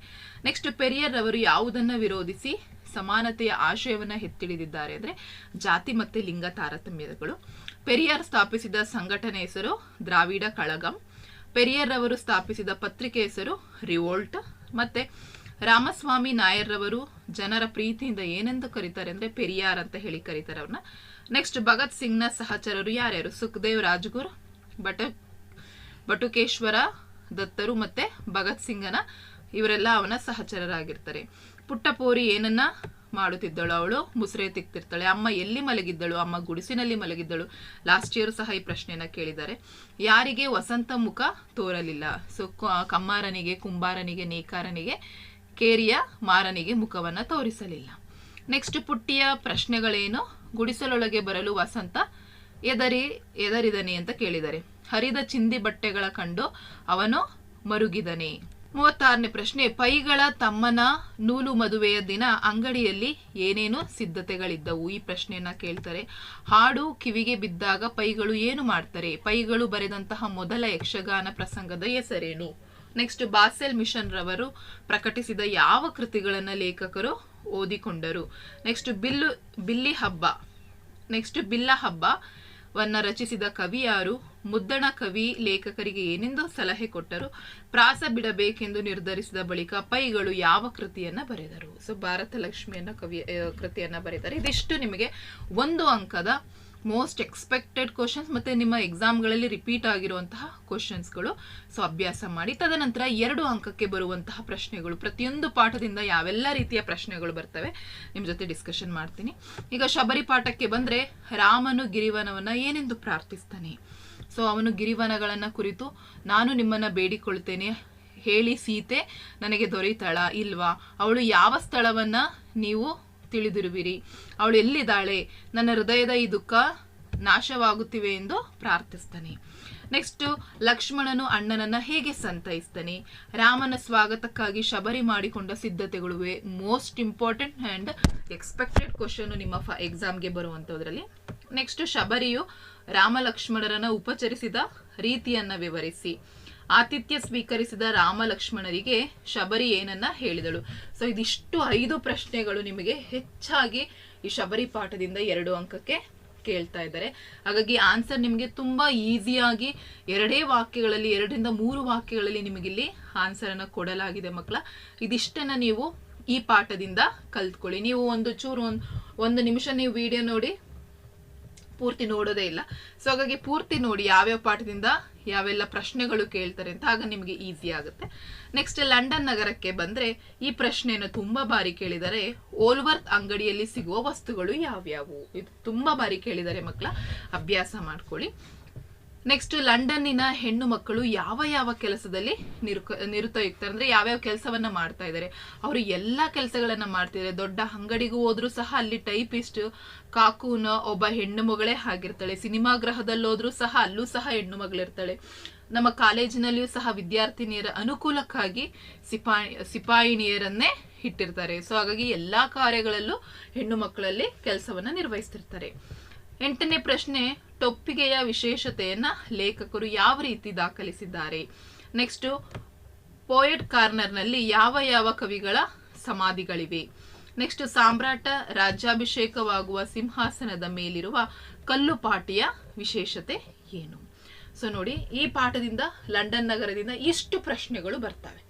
ನೆಕ್ಸ್ಟ್ ಪೆರಿಯಾರ್ ಅವರು ಯಾವುದನ್ನ ವಿರೋಧಿಸಿ ಸಮಾನತೆಯ ಆಶಯವನ್ನ ಎತ್ತಿಳಿದಿದ್ದಾರೆ ಅಂದ್ರೆ ಜಾತಿ ಮತ್ತೆ ಲಿಂಗ ತಾರತಮ್ಯಗಳು ಪೆರಿಯಾರ್ ಸ್ಥಾಪಿಸಿದ ಸಂಘಟನೆ ಹೆಸರು ದ್ರಾವಿಡ ಕಳಗಂ. ಪೆರಿಯರ್ ಅವರು ಸ್ಥಾಪಿಸಿದ ಪತ್ರಿಕೆ ಹೆಸರು ರಿವೋಲ್ಟ್. ಮತ್ತೆ ರಾಮಸ್ವಾಮಿ ನಾಯರ್ ಅವರು ಜನರ ಪ್ರೀತಿಯಿಂದ ಏನೆಂದು ಕರೀತಾರೆ ಅಂದ್ರೆ ಪೆರಿಯಾರ್ ಅಂತ ಹೇಳಿ ಕರೀತಾರೆ ಅವ್ರನ್ನ. ನೆಕ್ಸ್ಟ್ ಭಗತ್ ಸಿಂಗ್ನ ಸಹಚರರು ಯಾರ್ಯಾರು ಸುಖದೇವ್ ರಾಜ್ಗುರ್ ಬಟ ಬಟುಕೇಶ್ವರ ದತ್ತರು ಮತ್ತೆ ಭಗತ್ ಸಿಂಗನ ಇವರೆಲ್ಲ ಅವನ ಸಹಚರರಾಗಿರ್ತಾರೆ. ಪುಟ್ಟಪೋರಿ ಏನನ್ನ ಮಾಡುತ್ತಿದ್ದಳು ಅವಳು? ಮುಸುರೆ ತಿಕ್ತಿರ್ತಾಳೆ. ಅಮ್ಮ ಎಲ್ಲಿ ಮಲಗಿದ್ದಳು? ಅಮ್ಮ ಗುಡಿಸಿನಲ್ಲಿ ಮಲಗಿದ್ದಳು? ಲಾಸ್ಟ್ ಇಯರ್ ಸಹ ಈ ಪ್ರಶ್ನೆಯನ್ನ ಕೇಳಿದ್ದಾರೆ. ಯಾರಿಗೆ ವಸಂತ ಮುಖ ತೋರಲಿಲ್ಲ? ಸೊ ಕಮ್ಮಾರನಿಗೆ, ಕುಂಬಾರನಿಗೆ, ನೇಕಾರನಿಗೆ, ಕೇರಿಯ ಮಾರನಿಗೆ ಮುಖವನ್ನ ತೋರಿಸಲಿಲ್ಲ. ನೆಕ್ಸ್ಟ್ ಪುಟ್ಟಿಯ ಪ್ರಶ್ನೆಗಳೇನು? ಗುಡಿಸಲೊಳಗೆ ಬರಲು ವಸಂತ ಎದರಿ, ಎದರಿದನೆ ಅಂತ ಕೇಳಿದರೆ. ಹರಿದ ಚಿಂದಿ ಬಟ್ಟೆಗಳ ಕಂಡು ಅವನು ಮರುಗಿದನೆ. ಮೂವತ್ತಾರನೇ ಪ್ರಶ್ನೆ, ಪೈಗಳ ತಮ್ಮನ ನೂಲು ಮದುವೆಯ ದಿನ ಅಂಗಡಿಯಲ್ಲಿ ಏನೇನು ಸಿದ್ಧತೆಗಳಿದ್ದವು? ಈ ಪ್ರಶ್ನೆಯನ್ನ ಕೇಳ್ತಾರೆ. ಹಾಡು ಕಿವಿಗೆ ಬಿದ್ದಾಗ ಪೈಗಳು ಏನು ಮಾಡ್ತಾರೆ? ಪೈಗಳು ಬರೆದಂತಹ ಮೊದಲ ಯಕ್ಷಗಾನ ಪ್ರಸಂಗದ ಹೆಸರೇನು? ನೆಕ್ಸ್ಟ್ ಬಾಸೆಲ್ ಮಿಷನ್ ರವರು ಪ್ರಕಟಿಸಿದ ಯಾವ ಕೃತಿಗಳನ್ನು ಲೇಖಕರು ಓದಿಕೊಂಡರು. ನೆಕ್ಸ್ಟ್ ಬಿಲ್ಲು, ಬಿಲ್ಲಿ ಹಬ್ಬ. ನೆಕ್ಸ್ಟ್ ಬಿಲ್ಲ ಹಬ್ಬವನ್ನು ರಚಿಸಿದ ಕವಿ ಯಾರು? ಮುದ್ದಣ ಕವಿ ಲೇಖಕರಿಗೆ ಏನೆಂದು ಸಲಹೆ ಕೊಟ್ಟರು? ಪ್ರಾಸ ಬಿಡಬೇಕೆಂದು ನಿರ್ಧರಿಸಿದ ಬಳಿಕ ಪೈಗಳು ಯಾವ ಕೃತಿಯನ್ನ ಬರೆದರು? ಸೊ ಭಾರತ ಲಕ್ಷ್ಮಿಯನ್ನು ಕವಿ ಕೃತಿಯನ್ನು ಕೃತಿಯನ್ನ ಬರೆದರು. ಇದಿಷ್ಟು ನಿಮಗೆ ಒಂದು ಅಂಕದ ಮೋಸ್ಟ್ ಎಕ್ಸ್ಪೆಕ್ಟೆಡ್ ಕ್ವಶನ್ಸ್ ಮತ್ತೆ ನಿಮ್ಮ ಎಕ್ಸಾಮ್ಗಳಲ್ಲಿ ರಿಪೀಟ್ ಆಗಿರುವಂತಹ ಕ್ವಶನ್ಸ್ಗಳು ಸೊ ಅಭ್ಯಾಸ ಮಾಡಿ, ತದನಂತರ ಎರಡು ಅಂಕಕ್ಕೆ ಬರುವಂತಹ ಪ್ರಶ್ನೆಗಳು. ಪ್ರತಿಯೊಂದು ಪಾಠದಿಂದ ಯಾವೆಲ್ಲ ರೀತಿಯ ಪ್ರಶ್ನೆಗಳು ಬರ್ತವೆ ನಿಮ್ಮ ಜೊತೆ ಡಿಸ್ಕಷನ್ ಮಾಡ್ತೀನಿ. ಈಗ ಶಬರಿ ಪಾಠಕ್ಕೆ ಬಂದ್ರೆ ರಾಮನು ಗಿರಿವನವನ್ನ ಏನೆಂದು ಪ್ರಾರ್ಥಿಸ್ತಾನೆ? ಸೊ ಅವನು ಗಿರಿವನಗಳನ್ನ ಕುರಿತು, ನಾನು ನಿಮ್ಮನ್ನ ಬೇಡಿಕೊಳ್ತೇನೆ. ಹೇಳಿ, ಸೀತೆ, ನನಗೆ ದೊರೆತಾಳ ಇಲ್ವಾ? ಅವಳು ಯಾವ ಸ್ಥಳವನ್ನ ನೀವು ತಿಳಿದಿರುವಿರಿ. ಅವಳು ಎಲ್ಲಿದ್ದಾಳೆ? ನನ್ನ ಹೃದಯದ ಈ ದುಃಖ ನಾಶವಾಗುತ್ತಿವೆ ಎಂದು ಪ್ರಾರ್ಥಿಸ್ತಾನೆ. ನೆಕ್ಸ್ಟ್ ಲಕ್ಷ್ಮಣನು ಅಣ್ಣನನ್ನ ಹೇಗೆ ಸಂತೈಸ್ತಾನೆ? ರಾಮನ ಸ್ವಾಗತಕ್ಕಾಗಿ ಶಬರಿ ಮಾಡಿಕೊಂಡ ಸಿದ್ಧತೆಗಳು most important and expected question ನಿಮ್ಮ ಫ ಎಕ್ಸಾಮ್ಗೆ ಬರುವಂಥದ್ರಲ್ಲಿ ನೆಕ್ಸ್ಟ್ ಶಬರಿಯು ರಾಮ ಲಕ್ಷ್ಮಣರನ್ನ ಉಪಚರಿಸಿದ ರೀತಿಯನ್ನ ವಿವರಿಸಿ. ಆತಿಥ್ಯ ಸ್ವೀಕರಿಸಿದ ರಾಮಲಕ್ಷ್ಮಣರಿಗೆ ಶಬರಿ ಏನನ್ನ ಹೇಳಿದಳು. ಸೊ ಇದಿಷ್ಟು ಐದು ಪ್ರಶ್ನೆಗಳು ನಿಮಗೆ ಹೆಚ್ಚಾಗಿ ಈ ಶಬರಿ ಪಾಠದಿಂದ ಎರಡು ಅಂಕಕ್ಕೆ ಕೇಳ್ತಾ ಇದ್ದಾರೆ. ಹಾಗಾಗಿ ಆನ್ಸರ್ ನಿಮಗೆ ತುಂಬಾ ಈಸಿಯಾಗಿ ಎರಡೇ ವಾಕ್ಯಗಳಲ್ಲಿ, ಎರಡರಿಂದ ಮೂರು ವಾಕ್ಯಗಳಲ್ಲಿ ನಿಮಗಿಲ್ಲಿ ಆನ್ಸರ್ ಅನ್ನ ಕೊಡಲಾಗಿದೆ ಮಕ್ಕಳ. ಇದಿಷ್ಟನ್ನ ನೀವು ಈ ಪಾಠದಿಂದ ಕಲ್ತ್ಕೊಳ್ಳಿ. ನೀವು ಒಂದು ಚೂರು ಒಂದು ಒಂದು ನಿಮಿಷ ನೀವು ವಿಡಿಯೋ ನೋಡಿ ಪೂರ್ತಿ ನೋಡೋದೇ ಇಲ್ಲ. ಸೊ ಹಾಗಾಗಿ ಪೂರ್ತಿ ನೋಡಿ ಯಾವ್ಯಾವ ಪಾಠದಿಂದ ಯಾವೆಲ್ಲ ಪ್ರಶ್ನೆಗಳು ಕೇಳ್ತಾರೆ ಅಂತ ಆಗ ನಿಮಗೆ ಈಸಿ ಆಗುತ್ತೆ. ನೆಕ್ಸ್ಟ್ ಲಂಡನ್ ನಗರಕ್ಕೆ ಬಂದ್ರೆ ಈ ಪ್ರಶ್ನೆಯನ್ನು ತುಂಬಾ ಬಾರಿ ಕೇಳಿದರೆ ಓಲ್ವರ್ತ್ ಅಂಗಡಿಯಲ್ಲಿ ಸಿಗುವ ವಸ್ತುಗಳು ಯಾವ್ಯಾವು? ಇದು ತುಂಬಾ ಬಾರಿ ಕೇಳಿದರೆ ಮಕ್ಕಳ, ಅಭ್ಯಾಸ ಮಾಡ್ಕೊಳ್ಳಿ. ನೆಕ್ಸ್ಟ್ ಲಂಡನ್ನಿನ ಹೆಣ್ಣು ಮಕ್ಕಳು ಯಾವ ಯಾವ ಕೆಲಸದಲ್ಲಿ ನಿರುಕ ನಿರುತಯುಕ್ತ ಅಂದ್ರೆ ಯಾವ್ಯಾವ ಕೆಲಸವನ್ನ ಮಾಡ್ತಾ ಇದ್ದಾರೆ? ಅವರು ಎಲ್ಲ ಕೆಲಸಗಳನ್ನ ಮಾಡ್ತಿದ್ದಾರೆ. ದೊಡ್ಡ ಅಂಗಡಿಗೂ ಹೋದ್ರು ಸಹ ಅಲ್ಲಿ ಟೈಪಿಸ್ಟ್ ಕಾಕೂನ ಒಬ್ಬ ಹೆಣ್ಣು ಮಗಳೇ ಆಗಿರ್ತಾಳೆ. ಸಿನಿಮಾ ಗ್ರಹದಲ್ಲೋದ್ರೂ ಸಹ ಅಲ್ಲೂ ಸಹ ಹೆಣ್ಣು ಮಗಳಿರ್ತಾಳೆ. ನಮ್ಮ ಕಾಲೇಜಿನಲ್ಲಿಯೂ ಸಹ ವಿದ್ಯಾರ್ಥಿನಿಯರ ಅನುಕೂಲಕ್ಕಾಗಿ ಸಿಪಾಯಿ ಸಿಪಾಯಿನಿಯರನ್ನೇ ಇಟ್ಟಿರ್ತಾರೆ. ಸೊ ಹಾಗಾಗಿ ಎಲ್ಲಾ ಕಾರ್ಯಗಳಲ್ಲೂ ಹೆಣ್ಣು ಮಕ್ಕಳಲ್ಲಿ ಕೆಲಸವನ್ನ ನಿರ್ವಹಿಸ್ತಿರ್ತಾರೆ. ಎಂಟನೇ ಪ್ರಶ್ನೆ, ಟೊಪ್ಪಿಗೆಯ ವಿಶೇಷತೆಯನ್ನ ಲೇಖಕರು ಯಾವ ರೀತಿ ದಾಖಲಿಸಿದ್ದಾರೆ? ನೆಕ್ಸ್ಟ್ ಪೋಯೆಟ್ ಕಾರ್ನರ್ನಲ್ಲಿ ಯಾವ ಯಾವ ಕವಿಗಳ ಸಮಾಧಿಗಳಿವೆ? ನೆಕ್ಸ್ಟ್ ಸಾಮ್ರಾಟ ರಾಜ್ಯಾಭಿಷೇಕವಾಗುವ ಸಿಂಹಾಸನದ ಮೇಲಿರುವ ಕಲ್ಲು ಪಾಟಿಯ ವಿಶೇಷತೆ ಏನು? ಸೊ ನೋಡಿ, ಈ ಪಾಠದಿಂದ ಲಂಡನ್ ನಗರದಿಂದ ಇಷ್ಟು ಪ್ರಶ್ನೆಗಳು ಬರ್ತವೆ.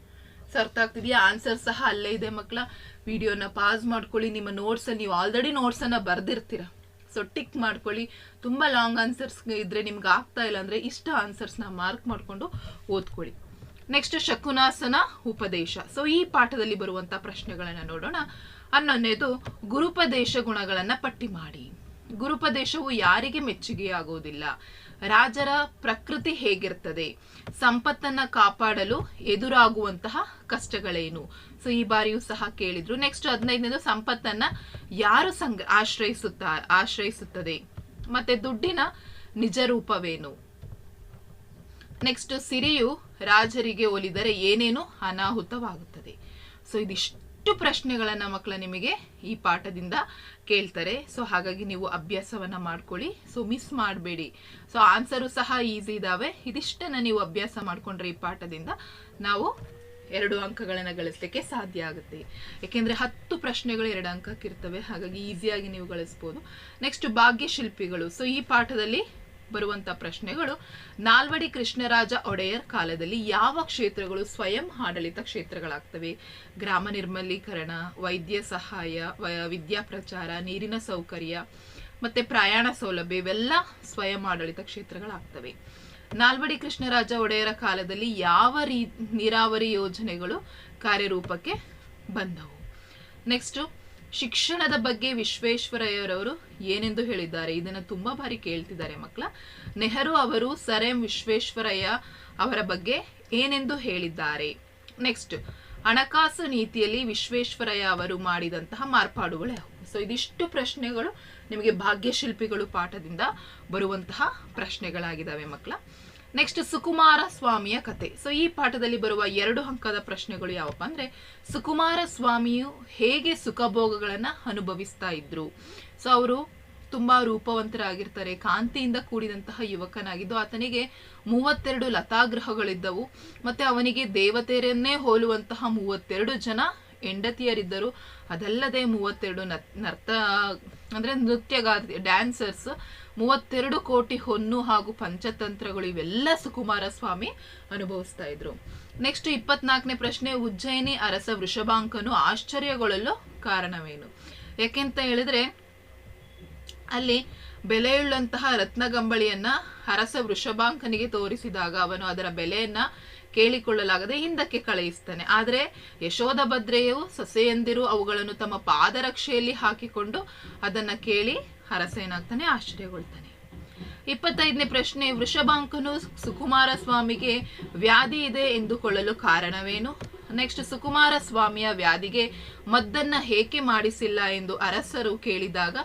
ಸರ್ತಾಗ್ತಿದೆಯಾ ಆನ್ಸರ್ ಸಹ ಅಲ್ಲೇ ಇದೆ ಮಕ್ಕಳ ವಿಡಿಯೋನ ಪಾಸ್ ಮಾಡ್ಕೊಳ್ಳಿ. ನಿಮ್ಮ ನೋಟ್ಸ್ ನೀವು ಆಲ್ರೆಡಿ ನೋಟ್ಸ್ ಅನ್ನ ಬರ್ದಿರ್ತೀರ. ಸೊ ಟಿಕ್ ಮಾಡ್ಕೊಳ್ಳಿ. ತುಂಬಾ ಲಾಂಗ್ ಆನ್ಸರ್ಸ್ ಇದ್ರೆ ನಿಮ್ಗೆ ಆಗ್ತಾ ಇಲ್ಲ ಅಂದ್ರೆ ಇಷ್ಟ ಆನ್ಸರ್ಸ್ನ ಮಾರ್ಕ್ ಮಾಡ್ಕೊಂಡು ಓದ್ಕೊಳ್ಳಿ. ನೆಕ್ಸ್ಟ್ ಶಕುನಾಸನ ಉಪದೇಶ. ಸೊ ಈ ಪಾಠದಲ್ಲಿ ಬರುವಂತ ಪ್ರಶ್ನೆಗಳನ್ನ ನೋಡೋಣ. ಹನ್ನೊಂದನೇದು, ಗುರುಪದೇಶ ಗುಣಗಳನ್ನ ಪಟ್ಟಿ ಮಾಡಿ. ಗುರುಪದೇಶವು ಯಾರಿಗೆ ಮೆಚ್ಚುಗೆಯಾಗುವುದಿಲ್ಲ? ರಾಜರ ಪ್ರಕೃತಿ ಹೇಗಿರ್ತದೆ? ಸಂಪತ್ತನ್ನ ಕಾಪಾಡಲು ಎದುರಾಗುವಂತಹ ಕಷ್ಟಗಳೇನು? ಸೊ ಈ ಬಾರಿಯೂ ಸಹ ಕೇಳಿದ್ರು. ನೆಕ್ಸ್ಟ್ ಹದಿನೈದನೇದು ಸಂಪತ್ತನ್ನ ಯಾರು ಸಂಗ ಆಶ್ರಯಿಸುತ್ತಾ, ಆಶ್ರಯಿಸುತ್ತದೆ? ಮತ್ತೆ ದುಡ್ಡಿನ ನಿಜ ರೂಪವೇನು? ನೆಕ್ಸ್ಟ್ ಸಿರಿಯು ರಾಜರಿಗೆ ಒಲಿದರೆ ಏನೇನು ಅನಾಹುತವಾಗುತ್ತದೆ? ಸೊ ಇದಿಷ್ಟು ಪ್ರಶ್ನೆಗಳನ್ನ ಮಕ್ಕಳ ನಿಮಗೆ ಈ ಪಾಠದಿಂದ ಕೇಳ್ತಾರೆ. ಸೊ ಹಾಗಾಗಿ ನೀವು ಅಭ್ಯಾಸವನ್ನ ಮಾಡ್ಕೊಳ್ಳಿ. ಸೊ ಮಿಸ್ ಮಾಡಬೇಡಿ. ಸೊ ಆನ್ಸರು ಸಹ ಈಸಿ ಇದಾವೆ. ಇದಿಷ್ಟನ್ನ ನೀವು ಅಭ್ಯಾಸ ಮಾಡ್ಕೊಂಡ್ರೆ ಈ ಪಾಠದಿಂದ ನಾವು ಎರಡು ಅಂಕಗಳನ್ನು ಗಳಿಸ್ಲಿಕ್ಕೆ ಸಾಧ್ಯ ಆಗುತ್ತೆ. ಏಕೆಂದರೆ ಹತ್ತು ಪ್ರಶ್ನೆಗಳು ಎರಡು ಅಂಕಕ್ಕೆ ಇರ್ತವೆ. ಹಾಗಾಗಿ ಈಸಿಯಾಗಿ ನೀವು ಗಳಿಸ್ಬೋದು. ನೆಕ್ಸ್ಟ್ ಭಾಗ್ಯಶಿಲ್ಪಿಗಳು. ಸೊ ಈ ಪಾಠದಲ್ಲಿ ಬರುವಂತ ಪ್ರಶ್ನೆಗಳು, ನಾಲ್ವಡಿ ಕೃಷ್ಣರಾಜ ಒಡೆಯರ್ ಕಾಲದಲ್ಲಿ ಯಾವ ಕ್ಷೇತ್ರಗಳು ಸ್ವಯಂ ಆಡಳಿತ ಕ್ಷೇತ್ರಗಳಾಗ್ತವೆ? ಗ್ರಾಮ ನಿರ್ಮಲೀಕರಣ, ವೈದ್ಯ ಸಹಾಯ ವಿದ್ಯಾ ಪ್ರಚಾರ, ನೀರಿನ ಸೌಕರ್ಯ, ಮತ್ತೆ ಪ್ರಯಾಣ ಸೌಲಭ್ಯ, ಇವೆಲ್ಲ ಸ್ವಯಂ ಆಡಳಿತ ಕ್ಷೇತ್ರಗಳಾಗ್ತವೆ. ನಾಲ್ವಡಿ ಕೃಷ್ಣರಾಜ ಒಡೆಯರ ಕಾಲದಲ್ಲಿ ಯಾವ ರೀ, ನೀರಾವರಿ ಯೋಜನೆಗಳು ಕಾರ್ಯರೂಪಕ್ಕೆ ಬಂದವು? ನೆಕ್ಸ್ಟು ಶಿಕ್ಷಣದ ಬಗ್ಗೆ ವಿಶ್ವೇಶ್ವರಯ್ಯರವರು ಏನೆಂದು ಹೇಳಿದ್ದಾರೆ? ಇದನ್ನು ತುಂಬಾ ಬಾರಿ ಕೇಳ್ತಿದ್ದಾರೆ ಮಕ್ಕಳ. ನೆಹರು ಅವರು ಸರ್ ಎಂ ವಿಶ್ವೇಶ್ವರಯ್ಯ ಅವರ ಬಗ್ಗೆ ಏನೆಂದು ಹೇಳಿದ್ದಾರೆ? ನೆಕ್ಸ್ಟ್ ಹಣಕಾಸು ನೀತಿಯಲ್ಲಿ ವಿಶ್ವೇಶ್ವರಯ್ಯ ಅವರು ಮಾಡಿದಂತಹ ಮಾರ್ಪಾಡುಗಳು ಯಾವುವು ಸೊ ಇದಿಷ್ಟು ಪ್ರಶ್ನೆಗಳು ನಿಮಗೆ ಭಾಗ್ಯಶಿಲ್ಪಿಗಳು ಪಾಠದಿಂದ ಬರುವಂತಹ ಪ್ರಶ್ನೆಗಳಾಗಿದ್ದಾವೆ ಮಕ್ಕಳ. ನೆಕ್ಸ್ಟ್ ಸುಕುಮಾರ ಸ್ವಾಮಿಯ ಕತೆ ಸೊ ಈ ಪಾಠದಲ್ಲಿ ಬರುವ ಎರಡು ಅಂಕದ ಪ್ರಶ್ನೆಗಳು ಯಾವಪ್ಪ ಅಂದ್ರೆ ಸುಕುಮಾರ ಸ್ವಾಮಿಯು ಹೇಗೆ ಸುಖಭೋಗಗಳನ್ನ ಅನುಭವಿಸ್ತಾ ಇದ್ರು? ಸೊ ಅವರು ತುಂಬಾ ರೂಪವಂತರಾಗಿರ್ತಾರೆ. ಕಾಂತಿಯಿಂದ ಕೂಡಿದಂತಹ ಯುವಕನಾಗಿದ್ದು, ಆತನಿಗೆ ಮೂವತ್ತೆರಡು ಲತಾಗ್ರಹಗಳಿದ್ದವು. ಮತ್ತೆ ಅವನಿಗೆ ದೇವತೆಯರನ್ನೇ ಹೋಲುವಂತಹ ಮೂವತ್ತೆರಡು ಜನ ಹೆಂಡತಿಯರಿದ್ದರು. ಅದಲ್ಲದೆ ಮೂವತ್ತೆರಡು ನರ್ತ ಅಂದ್ರೆ ನೃತ್ಯಗಾರ ಡ್ಯಾನ್ಸರ್ಸ್ ಮೂವತ್ತೆರಡು ಕೋಟಿ ಹೊನ್ನು ಹಾಗೂ ಪಂಚತಂತ್ರಗಳು ಇವೆಲ್ಲ ಸುಕುಮಾರ ಸ್ವಾಮಿ ಅನುಭವಿಸ್ತಾ ಇದ್ರು. ನೆಕ್ಸ್ಟ್ ಇಪ್ಪತ್ನಾಲ್ಕನೇ ಪ್ರಶ್ನೆ, ಉಜ್ಜಯಿನಿ ಅರಸ ವೃಷಭಾಂಕನು ಆಶ್ಚರ್ಯಗೊಳ್ಳಲು ಕಾರಣವೇನು? ಯಾಕೆಂತ ಹೇಳಿದ್ರೆ, ಅಲ್ಲಿ ಬೆಲೆಯುಳ್ಳಂತಹ ರತ್ನಗಂಬಳಿಯನ್ನ ಅರಸ ವೃಷಭಾಂಕನಿಗೆ ತೋರಿಸಿದಾಗ ಅವನು ಅದರ ಬೆಲೆಯನ್ನ ಕೇಳಿಕೊಳ್ಳಲಾಗದೆ ಹಿಂದಕ್ಕೆ ಕಳುಹಿಸ್ತಾನೆ ಆದರೆ ಯಶೋಧ ಭದ್ರೆಯು ಸೊಸೆಯಂದಿರು ಅವುಗಳನ್ನು ತಮ್ಮ ಪಾದರಕ್ಷೆಯಲ್ಲಿ ಹಾಕಿಕೊಂಡು ಅದನ್ನ ಕೇಳಿ ಅರಸೇನಾಗ್ತಾನೆ, ಆಶ್ಚರ್ಯಗೊಳ್ತಾನೆ. ಇಪ್ಪತ್ತೈದನೇ ಪ್ರಶ್ನೆ, ವೃಷಭಾಂಕನು ಸುಕುಮಾರ ಸ್ವಾಮಿಗೆ ವ್ಯಾಧಿ ಇದೆ ಎಂದುಕೊಳ್ಳಲು ಕಾರಣವೇನು? ನೆಕ್ಸ್ಟ್ ಸುಕುಮಾರ ಸ್ವಾಮಿಯ ವ್ಯಾಧಿಗೆ ಮದ್ದನ್ನ ಹೇಗೆ ಮಾಡಿಸಿಲ್ಲ ಎಂದು ಅರಸರು ಕೇಳಿದಾಗ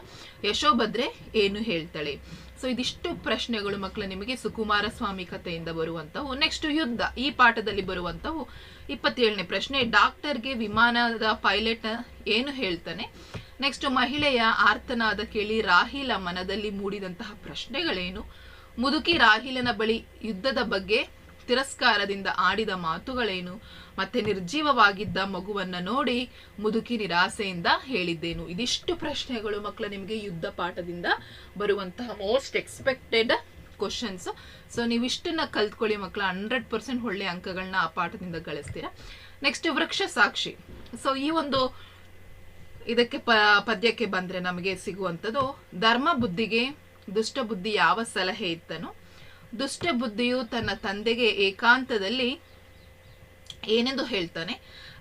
ಯಶೋಭದ್ರೆ ಏನು ಹೇಳ್ತಾಳೆ? ಸೊ ಇದಿಷ್ಟು ಪ್ರಶ್ನೆಗಳು ಮಕ್ಕಳು ನಿಮಗೆ ಸುಕುಮಾರ ಸ್ವಾಮಿ ಕಥೆಯಿಂದ ಬರುವಂತವು ನೆಕ್ಸ್ಟ್ ಯುದ್ಧ, ಈ ಪಾಠದಲ್ಲಿ ಬರುವಂತವು ಇಪ್ಪತ್ತೇಳನೇ ಪ್ರಶ್ನೆ. ಡಾಕ್ಟರ್ಗೆ ವಿಮಾನದ ಪೈಲಟ್ ಏನು ಹೇಳ್ತಾನೆ? ನೆಕ್ಸ್ಟ್ ಮಹಿಳೆಯ ಆರ್ತನಾದ ಕೇಳಿ ರಾಹಿಲ ಮನದಲ್ಲಿ ಮೂಡಿದಂತಹ ಪ್ರಶ್ನೆಗಳೇನು? ಮುದುಕಿ ರಾಹಿಲನ ಬಳಿ ಯುದ್ಧದ ಬಗ್ಗೆ ತಿರಸ್ಕಾರದಿಂದ ಆಡಿದ ಮಾತುಗಳೇನು? ಮತ್ತೆ ನಿರ್ಜೀವವಾಗಿದ್ದ ಮಗುವನ್ನ ನೋಡಿ ಮುದುಕಿ ನಿರಾಸೆಯಿಂದ ಹೇಳಿದ್ದೇನು? ಇದಿಷ್ಟು ಪ್ರಶ್ನೆಗಳು ಮಕ್ಕಳು ನಿಮಗೆ ಯುದ್ಧ ಪಾಠದಿಂದ ಬರುವಂತಹ ಮೋಸ್ಟ್ ಎಕ್ಸ್ಪೆಕ್ಟೆಡ್ ಕ್ವಶನ್ಸ್ ಸೊ ನೀವಿಷ್ಟನ್ನ ಕಲ್ತ್ಕೊಳ್ಳಿ ಮಕ್ಕಳು ಹಂಡ್ರೆಡ್ ಪರ್ಸೆಂಟ್ ಒಳ್ಳೆ ಅಂಕಗಳನ್ನ ಆ ಪಾಠದಿಂದ ಗಳಿಸ್ತೀರಾ? ನೆಕ್ಸ್ಟ್ ವೃಕ್ಷ ಸಾಕ್ಷಿ. ಸೊ ಈ ಒಂದು ಇದಕ್ಕೆ ಪ, ಪದ್ಯಕ್ಕೆ ಬಂದ್ರೆ ನಮಗೆ ಸಿಗುವಂಥದ್ದು, ಧರ್ಮ ಬುದ್ಧಿಗೆ ದುಷ್ಟ ಬುದ್ಧಿ ಯಾವ ಸಲಹೆ ಇತ್ತನು ದುಷ್ಟ ಬುದ್ಧಿಯು ತನ್ನ ತಂದೆಗೆ ಏಕಾಂತದಲ್ಲಿ ಏನೆಂದು ಹೇಳ್ತಾನೆ.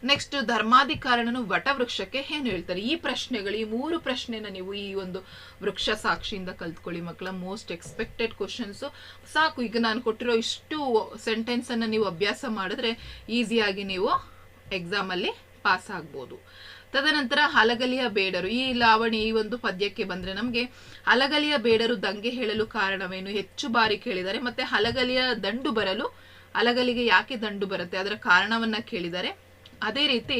ನೆಕ್ಸ್ಟ್ ಧರ್ಮಾಧಿಕಾರಣನು ವಟವೃಕ್ಷಕ್ಕೆ ಏನು ಹೇಳ್ತಾರೆ? ಈ ಪ್ರಶ್ನೆಗಳು, ಈ ಮೂರು ಪ್ರಶ್ನೆನ ನೀವು ಈ ಒಂದು ವೃಕ್ಷ ಸಾಕ್ಷಿಯಿಂದ ಕಲ್ತ್ಕೊಳ್ಳಿ ಮಕ್ಕಳ. ಮೋಸ್ಟ್ ಎಕ್ಸ್ಪೆಕ್ಟೆಡ್ ಕ್ವಶನ್ಸು ಸಾಕು, ಈಗ ನಾನು ಕೊಟ್ಟಿರೋ ಇಷ್ಟು ಸೆಂಟೆನ್ಸನ್ನು ನೀವು ಅಭ್ಯಾಸ ಮಾಡಿದ್ರೆ ಈಸಿಯಾಗಿ ನೀವು ಎಕ್ಸಾಮ್ ಅಲ್ಲಿ ಪಾಸ್ ಆಗ್ಬೋದು ತದನಂತರ ಹಲಗಲಿಯ ಬೇಡರು. ಈ ಲಾವಣಿ ಈ ಒಂದು ಪದ್ಯಕ್ಕೆ ಬಂದ್ರೆ ನಮಗೆ ಹಲಗಲಿಯ ಬೇಡರು ದಂಗೆ ಹೇಳಲು ಕಾರಣವೇನು? ಹೆಚ್ಚು ಬಾರಿ ಕೇಳಿದ್ದಾರೆ ಮತ್ತೆ ಹಲಗಲಿಯ ದಂಡು ಬರಲು ಹಲಗಲಿಗೆ ಯಾಕೆ ದಂಡು ಬರುತ್ತೆ? ಅದರ ಕಾರಣವನ್ನ ಕೇಳಿದ್ದಾರೆ ಅದೇ ರೀತಿ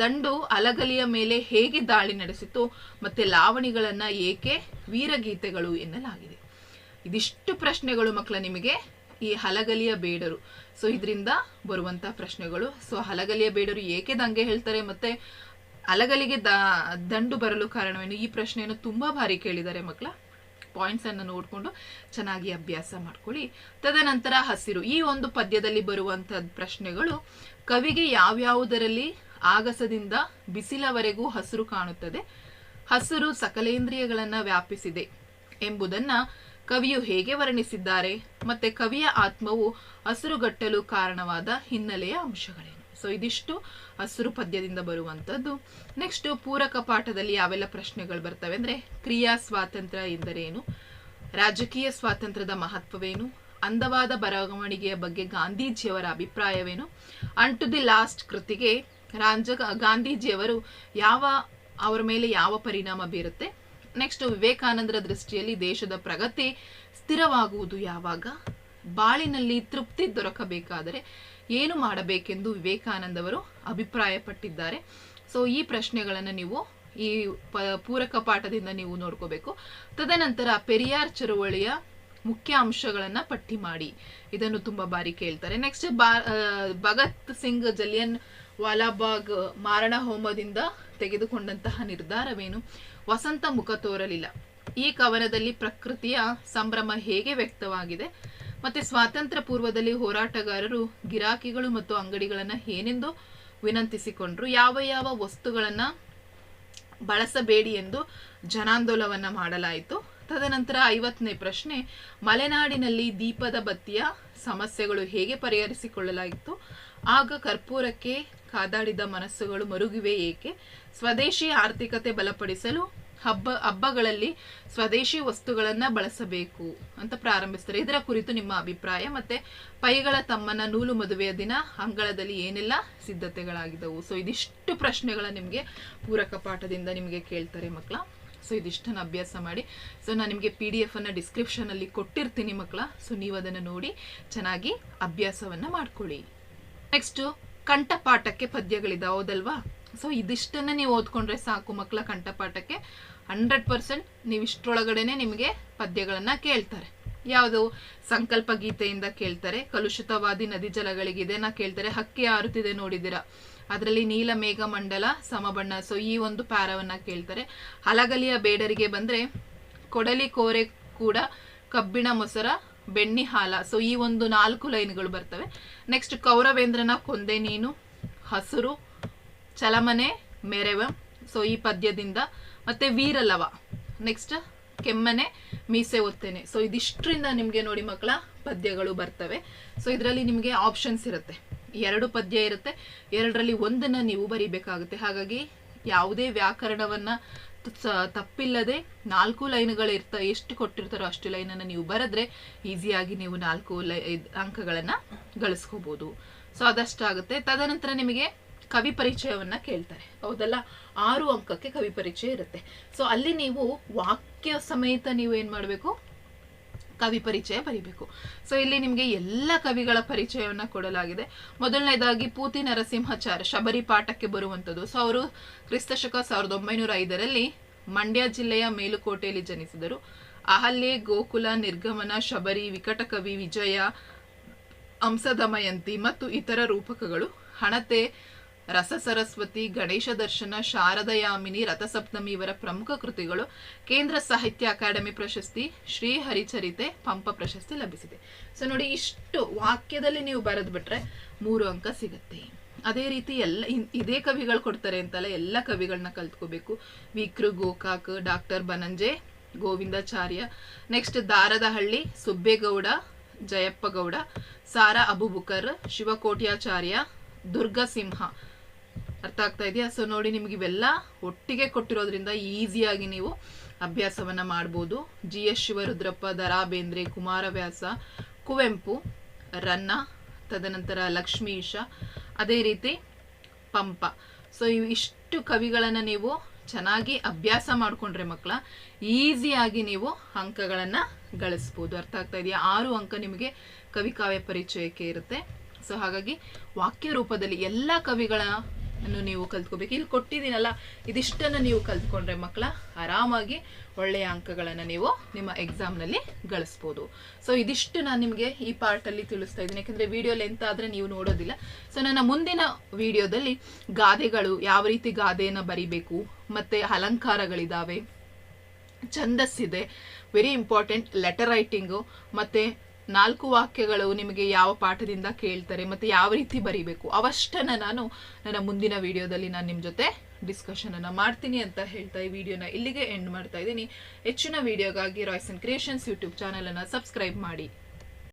ದಂಡು ಅಲಗಲಿಯ ಮೇಲೆ ಹೇಗೆ ದಾಳಿ ನಡೆಸಿತು ಮತ್ತೆ ಲಾವಣಿಗಳನ್ನ ಏಕೆ ವೀರಗೀತೆಗಳು ಎನ್ನಲಾಗಿದೆ? ಇದಿಷ್ಟು ಪ್ರಶ್ನೆಗಳು ಮಕ್ಕಳ ನಿಮಗೆ ಈ ಹಲಗಲಿಯ ಬೇಡರು. ಸೊ ಇದರಿಂದ ಬರುವಂತ ಪ್ರಶ್ನೆಗಳು. ಸೊ ಹಲಗಲಿಯ ಬೇಡರು ಏಕೆ ದಂಗೆ ಹೇಳ್ತಾರೆ? ಮತ್ತೆ ಅಲಗಲಿಗೆ ದ, ದಂಡು ಬರಲು ಕಾರಣವೇನು? ಈ ಪ್ರಶ್ನೆಯನ್ನು ತುಂಬಾ ಬಾರಿ ಕೇಳಿದ್ದಾರೆ ಮಕ್ಕಳ. ಪಾಯಿಂಟ್ಸ್ ಅನ್ನು ನೋಡಿಕೊಂಡು ಚೆನ್ನಾಗಿ ಅಭ್ಯಾಸ ಮಾಡ್ಕೊಳ್ಳಿ. ತದನಂತರ ಹಸಿರು. ಈ ಒಂದು ಪದ್ಯದಲ್ಲಿ ಬರುವಂತಹ ಪ್ರಶ್ನೆಗಳು, ಕವಿಗೆ ಯಾವ್ಯಾವುದರಲ್ಲಿ ಆಗಸದಿಂದ ಬಿಸಿಲವರೆಗೂ ಹಸಿರು ಕಾಣುತ್ತದೆ? ಹಸಿರು ಸಕಲೇಂದ್ರಿಯಗಳನ್ನ ವ್ಯಾಪಿಸಿದೆ ಎಂಬುದನ್ನ ಕವಿಯು ಹೇಗೆ ವರ್ಣಿಸಿದ್ದಾರೆ? ಮತ್ತೆ ಕವಿಯ ಆತ್ಮವು ಹಸಿರುಗಟ್ಟಲು ಕಾರಣವಾದ ಹಿನ್ನೆಲೆಯ ಅಂಶಗಳೇನು? ಸೊ ಇದಿಷ್ಟು ಹಸಿರು ಪದ್ಯದಿಂದ ಬರುವಂಥದ್ದು. ನೆಕ್ಸ್ಟ್ ಪೂರಕ ಪಾಠದಲ್ಲಿ ಯಾವೆಲ್ಲ ಪ್ರಶ್ನೆಗಳು ಬರ್ತವೆ ಅಂದ್ರೆ, ಕ್ರಿಯಾ ಸ್ವಾತಂತ್ರ್ಯ ಎಂದರೇನು? ರಾಜಕೀಯ ಸ್ವಾತಂತ್ರ್ಯದ ಮಹತ್ವವೇನು? ಅಂದವಾದ ಬರವಣಿಗೆಯ ಬಗ್ಗೆ ಗಾಂಧೀಜಿಯವರ ಅಭಿಪ್ರಾಯವೇನು? ಅಂಡ್ ಟು ದಿ ಲಾಸ್ಟ್ ಕೃತಿಗೆ ರಾಜ ಗಾಂಧೀಜಿಯವರು ಯಾವ, ಅವರ ಮೇಲೆ ಯಾವ ಪರಿಣಾಮ ಬೀರುತ್ತೆ? ನೆಕ್ಸ್ಟ್ ವಿವೇಕಾನಂದರ ದೃಷ್ಟಿಯಲ್ಲಿ ದೇಶದ ಪ್ರಗತಿ ಸ್ಥಿರವಾಗುವುದು ಯಾವಾಗ? ಬಾಳಿನಲ್ಲಿ ತೃಪ್ತಿ ದೊರಕಬೇಕಾದರೆ ಏನು ಮಾಡಬೇಕೆಂದು ವಿವೇಕಾನಂದವರು ಅಭಿಪ್ರಾಯಪಟ್ಟಿದ್ದಾರೆ. ಸೊ ಈ ಪ್ರಶ್ನೆಗಳನ್ನು ನೀವು ಈ ಪ, ಪೂರಕ ಪಾಠದಿಂದ ನೀವು ನೋಡ್ಕೋಬೇಕು. ತದನಂತರ ಪೆರಿಯಾರ್ ಚಳುವಳಿಯ ಮುಖ್ಯ ಅಂಶಗಳನ್ನ ಪಟ್ಟಿ ಮಾಡಿ. ಇದನ್ನು ತುಂಬಾ ಬಾರಿ ಕೇಳ್ತಾರೆ. ನೆಕ್ಸ್ಟ್ ಬಾ ಭಗತ್ ಸಿಂಗ್ ಜಲಿಯನ್ ವಾಲಾಬಾಗ್ ಮಾರಣ ಹೋಮದಿಂದ ತೆಗೆದುಕೊಂಡಂತಹ ನಿರ್ಧಾರವೇನು? ವಸಂತ ಮುಖ ತೋರಲಿಲ್ಲ. ಈ ಕವನದಲ್ಲಿ ಪ್ರಕೃತಿಯ ಸಂಭ್ರಮ ಹೇಗೆ ವ್ಯಕ್ತವಾಗಿದೆ? ಮತ್ತೆ ಸ್ವಾತಂತ್ರ್ಯ ಪೂರ್ವದಲ್ಲಿ ಹೋರಾಟಗಾರರು ಗಿರಾಕಿಗಳು ಮತ್ತು ಅಂಗಡಿಗಳನ್ನ ಏನೆಂದು ವಿನಂತಿಸಿಕೊಂಡ್ರು? ಯಾವ ಯಾವ ವಸ್ತುಗಳನ್ನ ಬಳಸಬೇಡಿ ಎಂದು ಜನಾಂದೋಲನವನ್ನ ಮಾಡಲಾಯಿತು. ತದನಂತರ ಐವತ್ತನೇ ಪ್ರಶ್ನೆ, ಮಲೆನಾಡಿನಲ್ಲಿ ದೀಪದ ಬತ್ತಿಯ ಸಮಸ್ಯೆಗಳು ಹೇಗೆ ಪರಿಹರಿಸಿಕೊಳ್ಳಲಾಯಿತು? ಆಗ ಕರ್ಪೂರಕ್ಕೆ ಕಾದಾಡಿದ ಮನಸ್ಸುಗಳು ಮರುಗಿವೆ ಏಕೆ? ಸ್ವದೇಶಿ ಆರ್ಥಿಕತೆ ಬಲಪಡಿಸಲು ಹಬ್ಬ, ಹಬ್ಬಗಳಲ್ಲಿ ಸ್ವದೇಶಿ ವಸ್ತುಗಳನ್ನು ಬಳಸಬೇಕು ಅಂತ ಪ್ರಾರಂಭಿಸ್ತಾರೆ. ಇದರ ಕುರಿತು ನಿಮ್ಮ ಅಭಿಪ್ರಾಯ ಮತ್ತೆ ಪೈಗಳ ತಮ್ಮನ ನೂಲು ಮದುವೆಯ ದಿನ ಅಂಗಳದಲ್ಲಿ ಏನೆಲ್ಲ ಸಿದ್ಧತೆಗಳಾಗಿದ್ದವು? ಸೊ ಇದಿಷ್ಟು ಪ್ರಶ್ನೆಗಳ ನಿಮಗೆ ಪೂರಕ ಪಾಠದಿಂದ ನಿಮಗೆ ಕೇಳ್ತಾರೆ ಮಕ್ಕಳ. ಸೊ ಇದಿಷ್ಟನ್ನು ಅಭ್ಯಾಸ ಮಾಡಿ. ಸೊ ನಾನು ನಿಮಗೆ ಪಿ ಡಿ ಎಫನ್ನು ಡಿಸ್ಕ್ರಿಪ್ಷನಲ್ಲಿ ಕೊಟ್ಟಿರ್ತೀನಿ ಮಕ್ಕಳ. ಸೊ ನೀವು ಅದನ್ನು ನೋಡಿ ಚೆನ್ನಾಗಿ ಅಭ್ಯಾಸವನ್ನು ಮಾಡ್ಕೊಳ್ಳಿ. ನೆಕ್ಸ್ಟು ಕಂಠಪಾಠಕ್ಕೆ ಪದ್ಯಗಳಿದಾವೆ ಹೌದಲ್ವಾ ಸೊ ಇದಿಷ್ಟನ್ನು ನೀವು ಓದ್ಕೊಂಡ್ರೆ ಸಾಕು ಮಕ್ಕಳ ಕಂಠಪಾಠಕ್ಕೆ. ಹಂಡ್ರೆಡ್ ಪರ್ಸೆಂಟ್ ನೀವು ಇಷ್ಟರೊಳಗಡೆನೆ ನಿಮಗೆ ಪದ್ಯಗಳನ್ನು ಕೇಳ್ತಾರೆ. ಯಾವುದು? ಸಂಕಲ್ಪ ಗೀತೆಯಿಂದ ಕೇಳ್ತಾರೆ. ಕಲುಷಿತವಾದಿ ನದಿ ಜಲಗಳಿಗೆ ನಾ ಕೇಳ್ತಾರೆ. ಹಕ್ಕಿ ಆರುತ್ತಿದೆ ನೋಡಿದಿರ. ಅದರಲ್ಲಿ ನೀಲ ಮೇಘ ಮಂಡಲ, ಸಮಬಣ್ಣ. ಸೊ ಈ ಒಂದು ಪ್ಯಾರವನ್ನು ಕೇಳ್ತಾರೆ. ಹಲಗಲಿಯ ಬೇಡರಿಗೆ ಬಂದರೆ ಕೊಡಲಿ ಕೋರೆ ಕೂಡ ಕಬ್ಬಿಣ ಮೊಸರ, ಬೆಣ್ಣಿ ಹಾಲ. ಸೊ ಈ ಒಂದು ನಾಲ್ಕು ಲೈನ್ಗಳು ಬರ್ತವೆ. ನೆಕ್ಸ್ಟ್ ಕೌರವೇಂದ್ರನ ಕೊಂದೆ ನೀನು, ಹಸುರು ಚಲಮನೆ, ಮೆರೆವ, ಸೊ ಈ ಪದ್ಯದಿಂದ. ಮತ್ತೆ ವೀರಲವ. ನೆಕ್ಸ್ಟ್ ಕೆಮ್ಮನೆ, ಮೀಸೆ ಒತ್ತೇನೆ. ಸೊ ಇದಿಷ್ಟರಿಂದ ನಿಮಗೆ ನೋಡಿ ಮಕ್ಕಳ ಪದ್ಯಗಳು ಬರ್ತವೆ. ಸೊ ಇದರಲ್ಲಿ ನಿಮಗೆ ಆಪ್ಷನ್ಸ್ ಇರುತ್ತೆ. ಎರಡು ಪದ್ಯ ಇರುತ್ತೆ. ಎರಡರಲ್ಲಿ ಒಂದನ್ನ ನೀವು ಬರಿಬೇಕಾಗುತ್ತೆ. ಹಾಗಾಗಿ ಯಾವುದೇ ವ್ಯಾಕರಣವನ್ನ ತಪ್ಪಿಲ್ಲದೆ ನಾಲ್ಕು ಲೈನ್ಗಳು ಇರ್ತ, ಎಷ್ಟು ಕೊಟ್ಟಿರ್ತಾರೋ ಅಷ್ಟು ಲೈನನ್ನು ನೀವು ಬರೆದ್ರೆ ಈಸಿಯಾಗಿ ನೀವು ನಾಲ್ಕು ಲೈ, ಅಂಕಗಳನ್ನು ಗಳಿಸ್ಕೋಬೋದು. ಸೊ ಅದಷ್ಟಾಗುತ್ತೆ. ತದನಂತರ ನಿಮಗೆ ಕವಿ ಪರಿಚಯವನ್ನ ಕೇಳ್ತಾರೆ. ಹೌದಲ್ಲ? ಆರು ಅಂಕಕ್ಕೆ ಕವಿ ಪರಿಚಯ ಇರುತ್ತೆ. ಸೊ ಅಲ್ಲಿ ನೀವು ವಾಕ್ಯ ಸಮೇತ ನೀವು ಏನ್ ಮಾಡಬೇಕು? ಕವಿ ಪರಿಚಯ ಬರಿಬೇಕು. ಸೊ ಇಲ್ಲಿ ನಿಮಗೆ ಎಲ್ಲ ಕವಿಗಳ ಪರಿಚಯವನ್ನ ಕೊಡಲಾಗಿದೆ. ಮೊದಲನೇದಾಗಿ ಪೂತಿ ನರಸಿಂಹಾಚಾರ್ಯ, ಶಬರಿ ಪಾಠಕ್ಕೆ ಬರುವಂಥದ್ದು. ಸೊ ಅವರು ಕ್ರಿಸ್ತಶಕ ಸಾವಿರದ ಒಂಬೈನೂರ ಐದರಲ್ಲಿ ಮಂಡ್ಯ ಜಿಲ್ಲೆಯ ಮೇಲುಕೋಟೆಯಲ್ಲಿ ಜನಿಸಿದರು. ಅಹಲ್ಯೆ, ಗೋಕುಲ, ನಿರ್ಗಮನ, ಶಬರಿ, ವಿಕಟ ಕವಿ, ವಿಜಯ, ಹಂಸದಮಯಂತಿ ಮತ್ತು ಇತರ ರೂಪಕಗಳು ಹಣತೆ ರಸ ಸರಸ್ವತಿ, ಗಣೇಶ ದರ್ಶನ, ಶಾರದಯಾಮಿನಿ, ರಥಸಪ್ತಮಿ ಇವರ ಪ್ರಮುಖ ಕೃತಿಗಳು ಕೇಂದ್ರ ಸಾಹಿತ್ಯ ಅಕಾಡೆಮಿ ಪ್ರಶಸ್ತಿ, ಶ್ರೀ ಹರಿಚರಿತೆ, ಪಂಪ ಪ್ರಶಸ್ತಿ ಲಭಿಸಿದೆ. ಸೊ ನೋಡಿ, ಇಷ್ಟು ವಾಕ್ಯದಲ್ಲಿ ನೀವು ಬರೆದ್ಬಿಟ್ರೆ ಮೂರು ಅಂಕ ಸಿಗುತ್ತೆ. ಅದೇ ರೀತಿ ಎಲ್ಲ ಇದೇ ಕವಿಗಳು ಕೊಡ್ತಾರೆ ಅಂತಲ್ಲ, ಎಲ್ಲ ಕವಿಗಳನ್ನ ಕಲ್ತ್ಕೋಬೇಕು. ವಿಕ್ರು ಗೋಕಾಕ್, ಡಾಕ್ಟರ್ ಬನಂಜೆ, ಗೋವಿಂದಾಚಾರ್ಯ. ನೆಕ್ಸ್ಟ್ ದಾರದಹಳ್ಳಿ, ಸುಬ್ಬೇಗೌಡ, ಜಯಪ್ಪಗೌಡ, ಸಾರಾ ಅಬುಬುಕರ್, ಶಿವಕೋಟ್ಯಾಚಾರ್ಯ ದುರ್ಗಾ ಸಿಂಹ ಅರ್ಥ ಆಗ್ತಾ ಇದೆಯಾ? ಸೊ ನೋಡಿ, ನಿಮ್ಗೆ ಇವೆಲ್ಲ ಒಟ್ಟಿಗೆ ಕೊಟ್ಟಿರೋದ್ರಿಂದ ಈಸಿಯಾಗಿ ನೀವು ಅಭ್ಯಾಸವನ್ನ ಮಾಡ್ಬೋದು. ಜಿ ಎಸ್ ಶಿವರುದ್ರಪ್ಪ ದರಾ ಬೇಂದ್ರೆ ಕುಮಾರವ್ಯಾಸ, ಕುವೆಂಪು, ರನ್ನ, ತದನಂತರ ಲಕ್ಷ್ಮೀಶ ಅದೇ ರೀತಿ ಪಂಪ. ಸೊ ಇಷ್ಟು ಕವಿಗಳನ್ನ ನೀವು ಚೆನ್ನಾಗಿ ಅಭ್ಯಾಸ ಮಾಡಿಕೊಂಡ್ರೆ ಮಕ್ಕಳ ಈಸಿಯಾಗಿ ನೀವು ಅಂಕಗಳನ್ನ ಗಳಿಸ್ಬೋದು. ಅರ್ಥ ಆಗ್ತಾ ಇದೆಯಾ? ಆರು ಅಂಕ ನಿಮಗೆ ಕವಿ ಕಾವ್ಯ ಪರಿಚಯಕ್ಕೆ ಇರುತ್ತೆ. ಸೊ ಹಾಗಾಗಿ ವಾಕ್ಯ ರೂಪದಲ್ಲಿ ಎಲ್ಲ ಕವಿಗಳ ಅನ್ನು ನೀವು ಕಲ್ತ್ಕೋಬೇಕು. ಇಲ್ಲಿ ಕೊಟ್ಟಿದ್ದೀನಲ್ಲ, ಇದಿಷ್ಟನ್ನು ನೀವು ಕಲ್ತ್ಕೊಂಡ್ರೆ ಮಕ್ಕಳ ಆರಾಮಾಗಿ ಒಳ್ಳೆಯ ಅಂಕಗಳನ್ನು ನೀವು ನಿಮ್ಮ ಎಕ್ಸಾಮ್ನಲ್ಲಿ ಗಳಿಸ್ಬೋದು. ಸೊ ಇದಿಷ್ಟು ನಾನು ನಿಮಗೆ ಈ ಪಾರ್ಟಲ್ಲಿ ತಿಳಿಸ್ತಾ ಇದ್ದೀನಿ. ಯಾಕಂದರೆ ವಿಡಿಯೋ ಲೆಂತ್ ಆದರೆ ನೀವು ನೋಡೋದಿಲ್ಲ. ಸೊ ನನ್ನ ಮುಂದಿನ ವಿಡಿಯೋದಲ್ಲಿ ಗಾದೆಗಳು ಯಾವ ರೀತಿ ಗಾದೆಯನ್ನು ಬರಿಬೇಕು, ಮತ್ತು ಅಲಂಕಾರಗಳಿದ್ದಾವೆ ಛಂದಸ್ಸಿದೆ ವೆರಿ ಇಂಪಾರ್ಟೆಂಟ್ ಲೆಟರ್ ರೈಟಿಂಗು ಮತ್ತು ನಾಲ್ಕು ವಾಕ್ಯಗಳು ನಿಮಗೆ ಯಾವ ಪಾಠದಿಂದ ಕೇಳ್ತಾರೆ ಮತ್ತು ಯಾವ ರೀತಿ ಬರಿಬೇಕು ಅವಷ್ಟನ್ನು ನಾನು ನನ್ನ ಮುಂದಿನ ವಿಡಿಯೋದಲ್ಲಿ ನಾನು ನಿಮ್ಮ ಜೊತೆ ಡಿಸ್ಕಷನನ್ನು ಮಾಡ್ತೀನಿ ಅಂತ ಹೇಳ್ತಾ ಈ ವಿಡಿಯೋನ ಇಲ್ಲಿಗೆ ಎಂಡ್ ಮಾಡ್ತಾ ಇದ್ದೀನಿ. ಹೆಚ್ಚಿನ ವಿಡಿಯೋಗಾಗಿ ರಾಯ್ಸ್ ಅಂಡ್ ಕ್ರಿಯೇಷನ್ಸ್ ಯೂಟ್ಯೂಬ್ ಚಾನಲನ್ನು ಸಬ್ಸ್ಕ್ರೈಬ್ ಮಾಡಿ.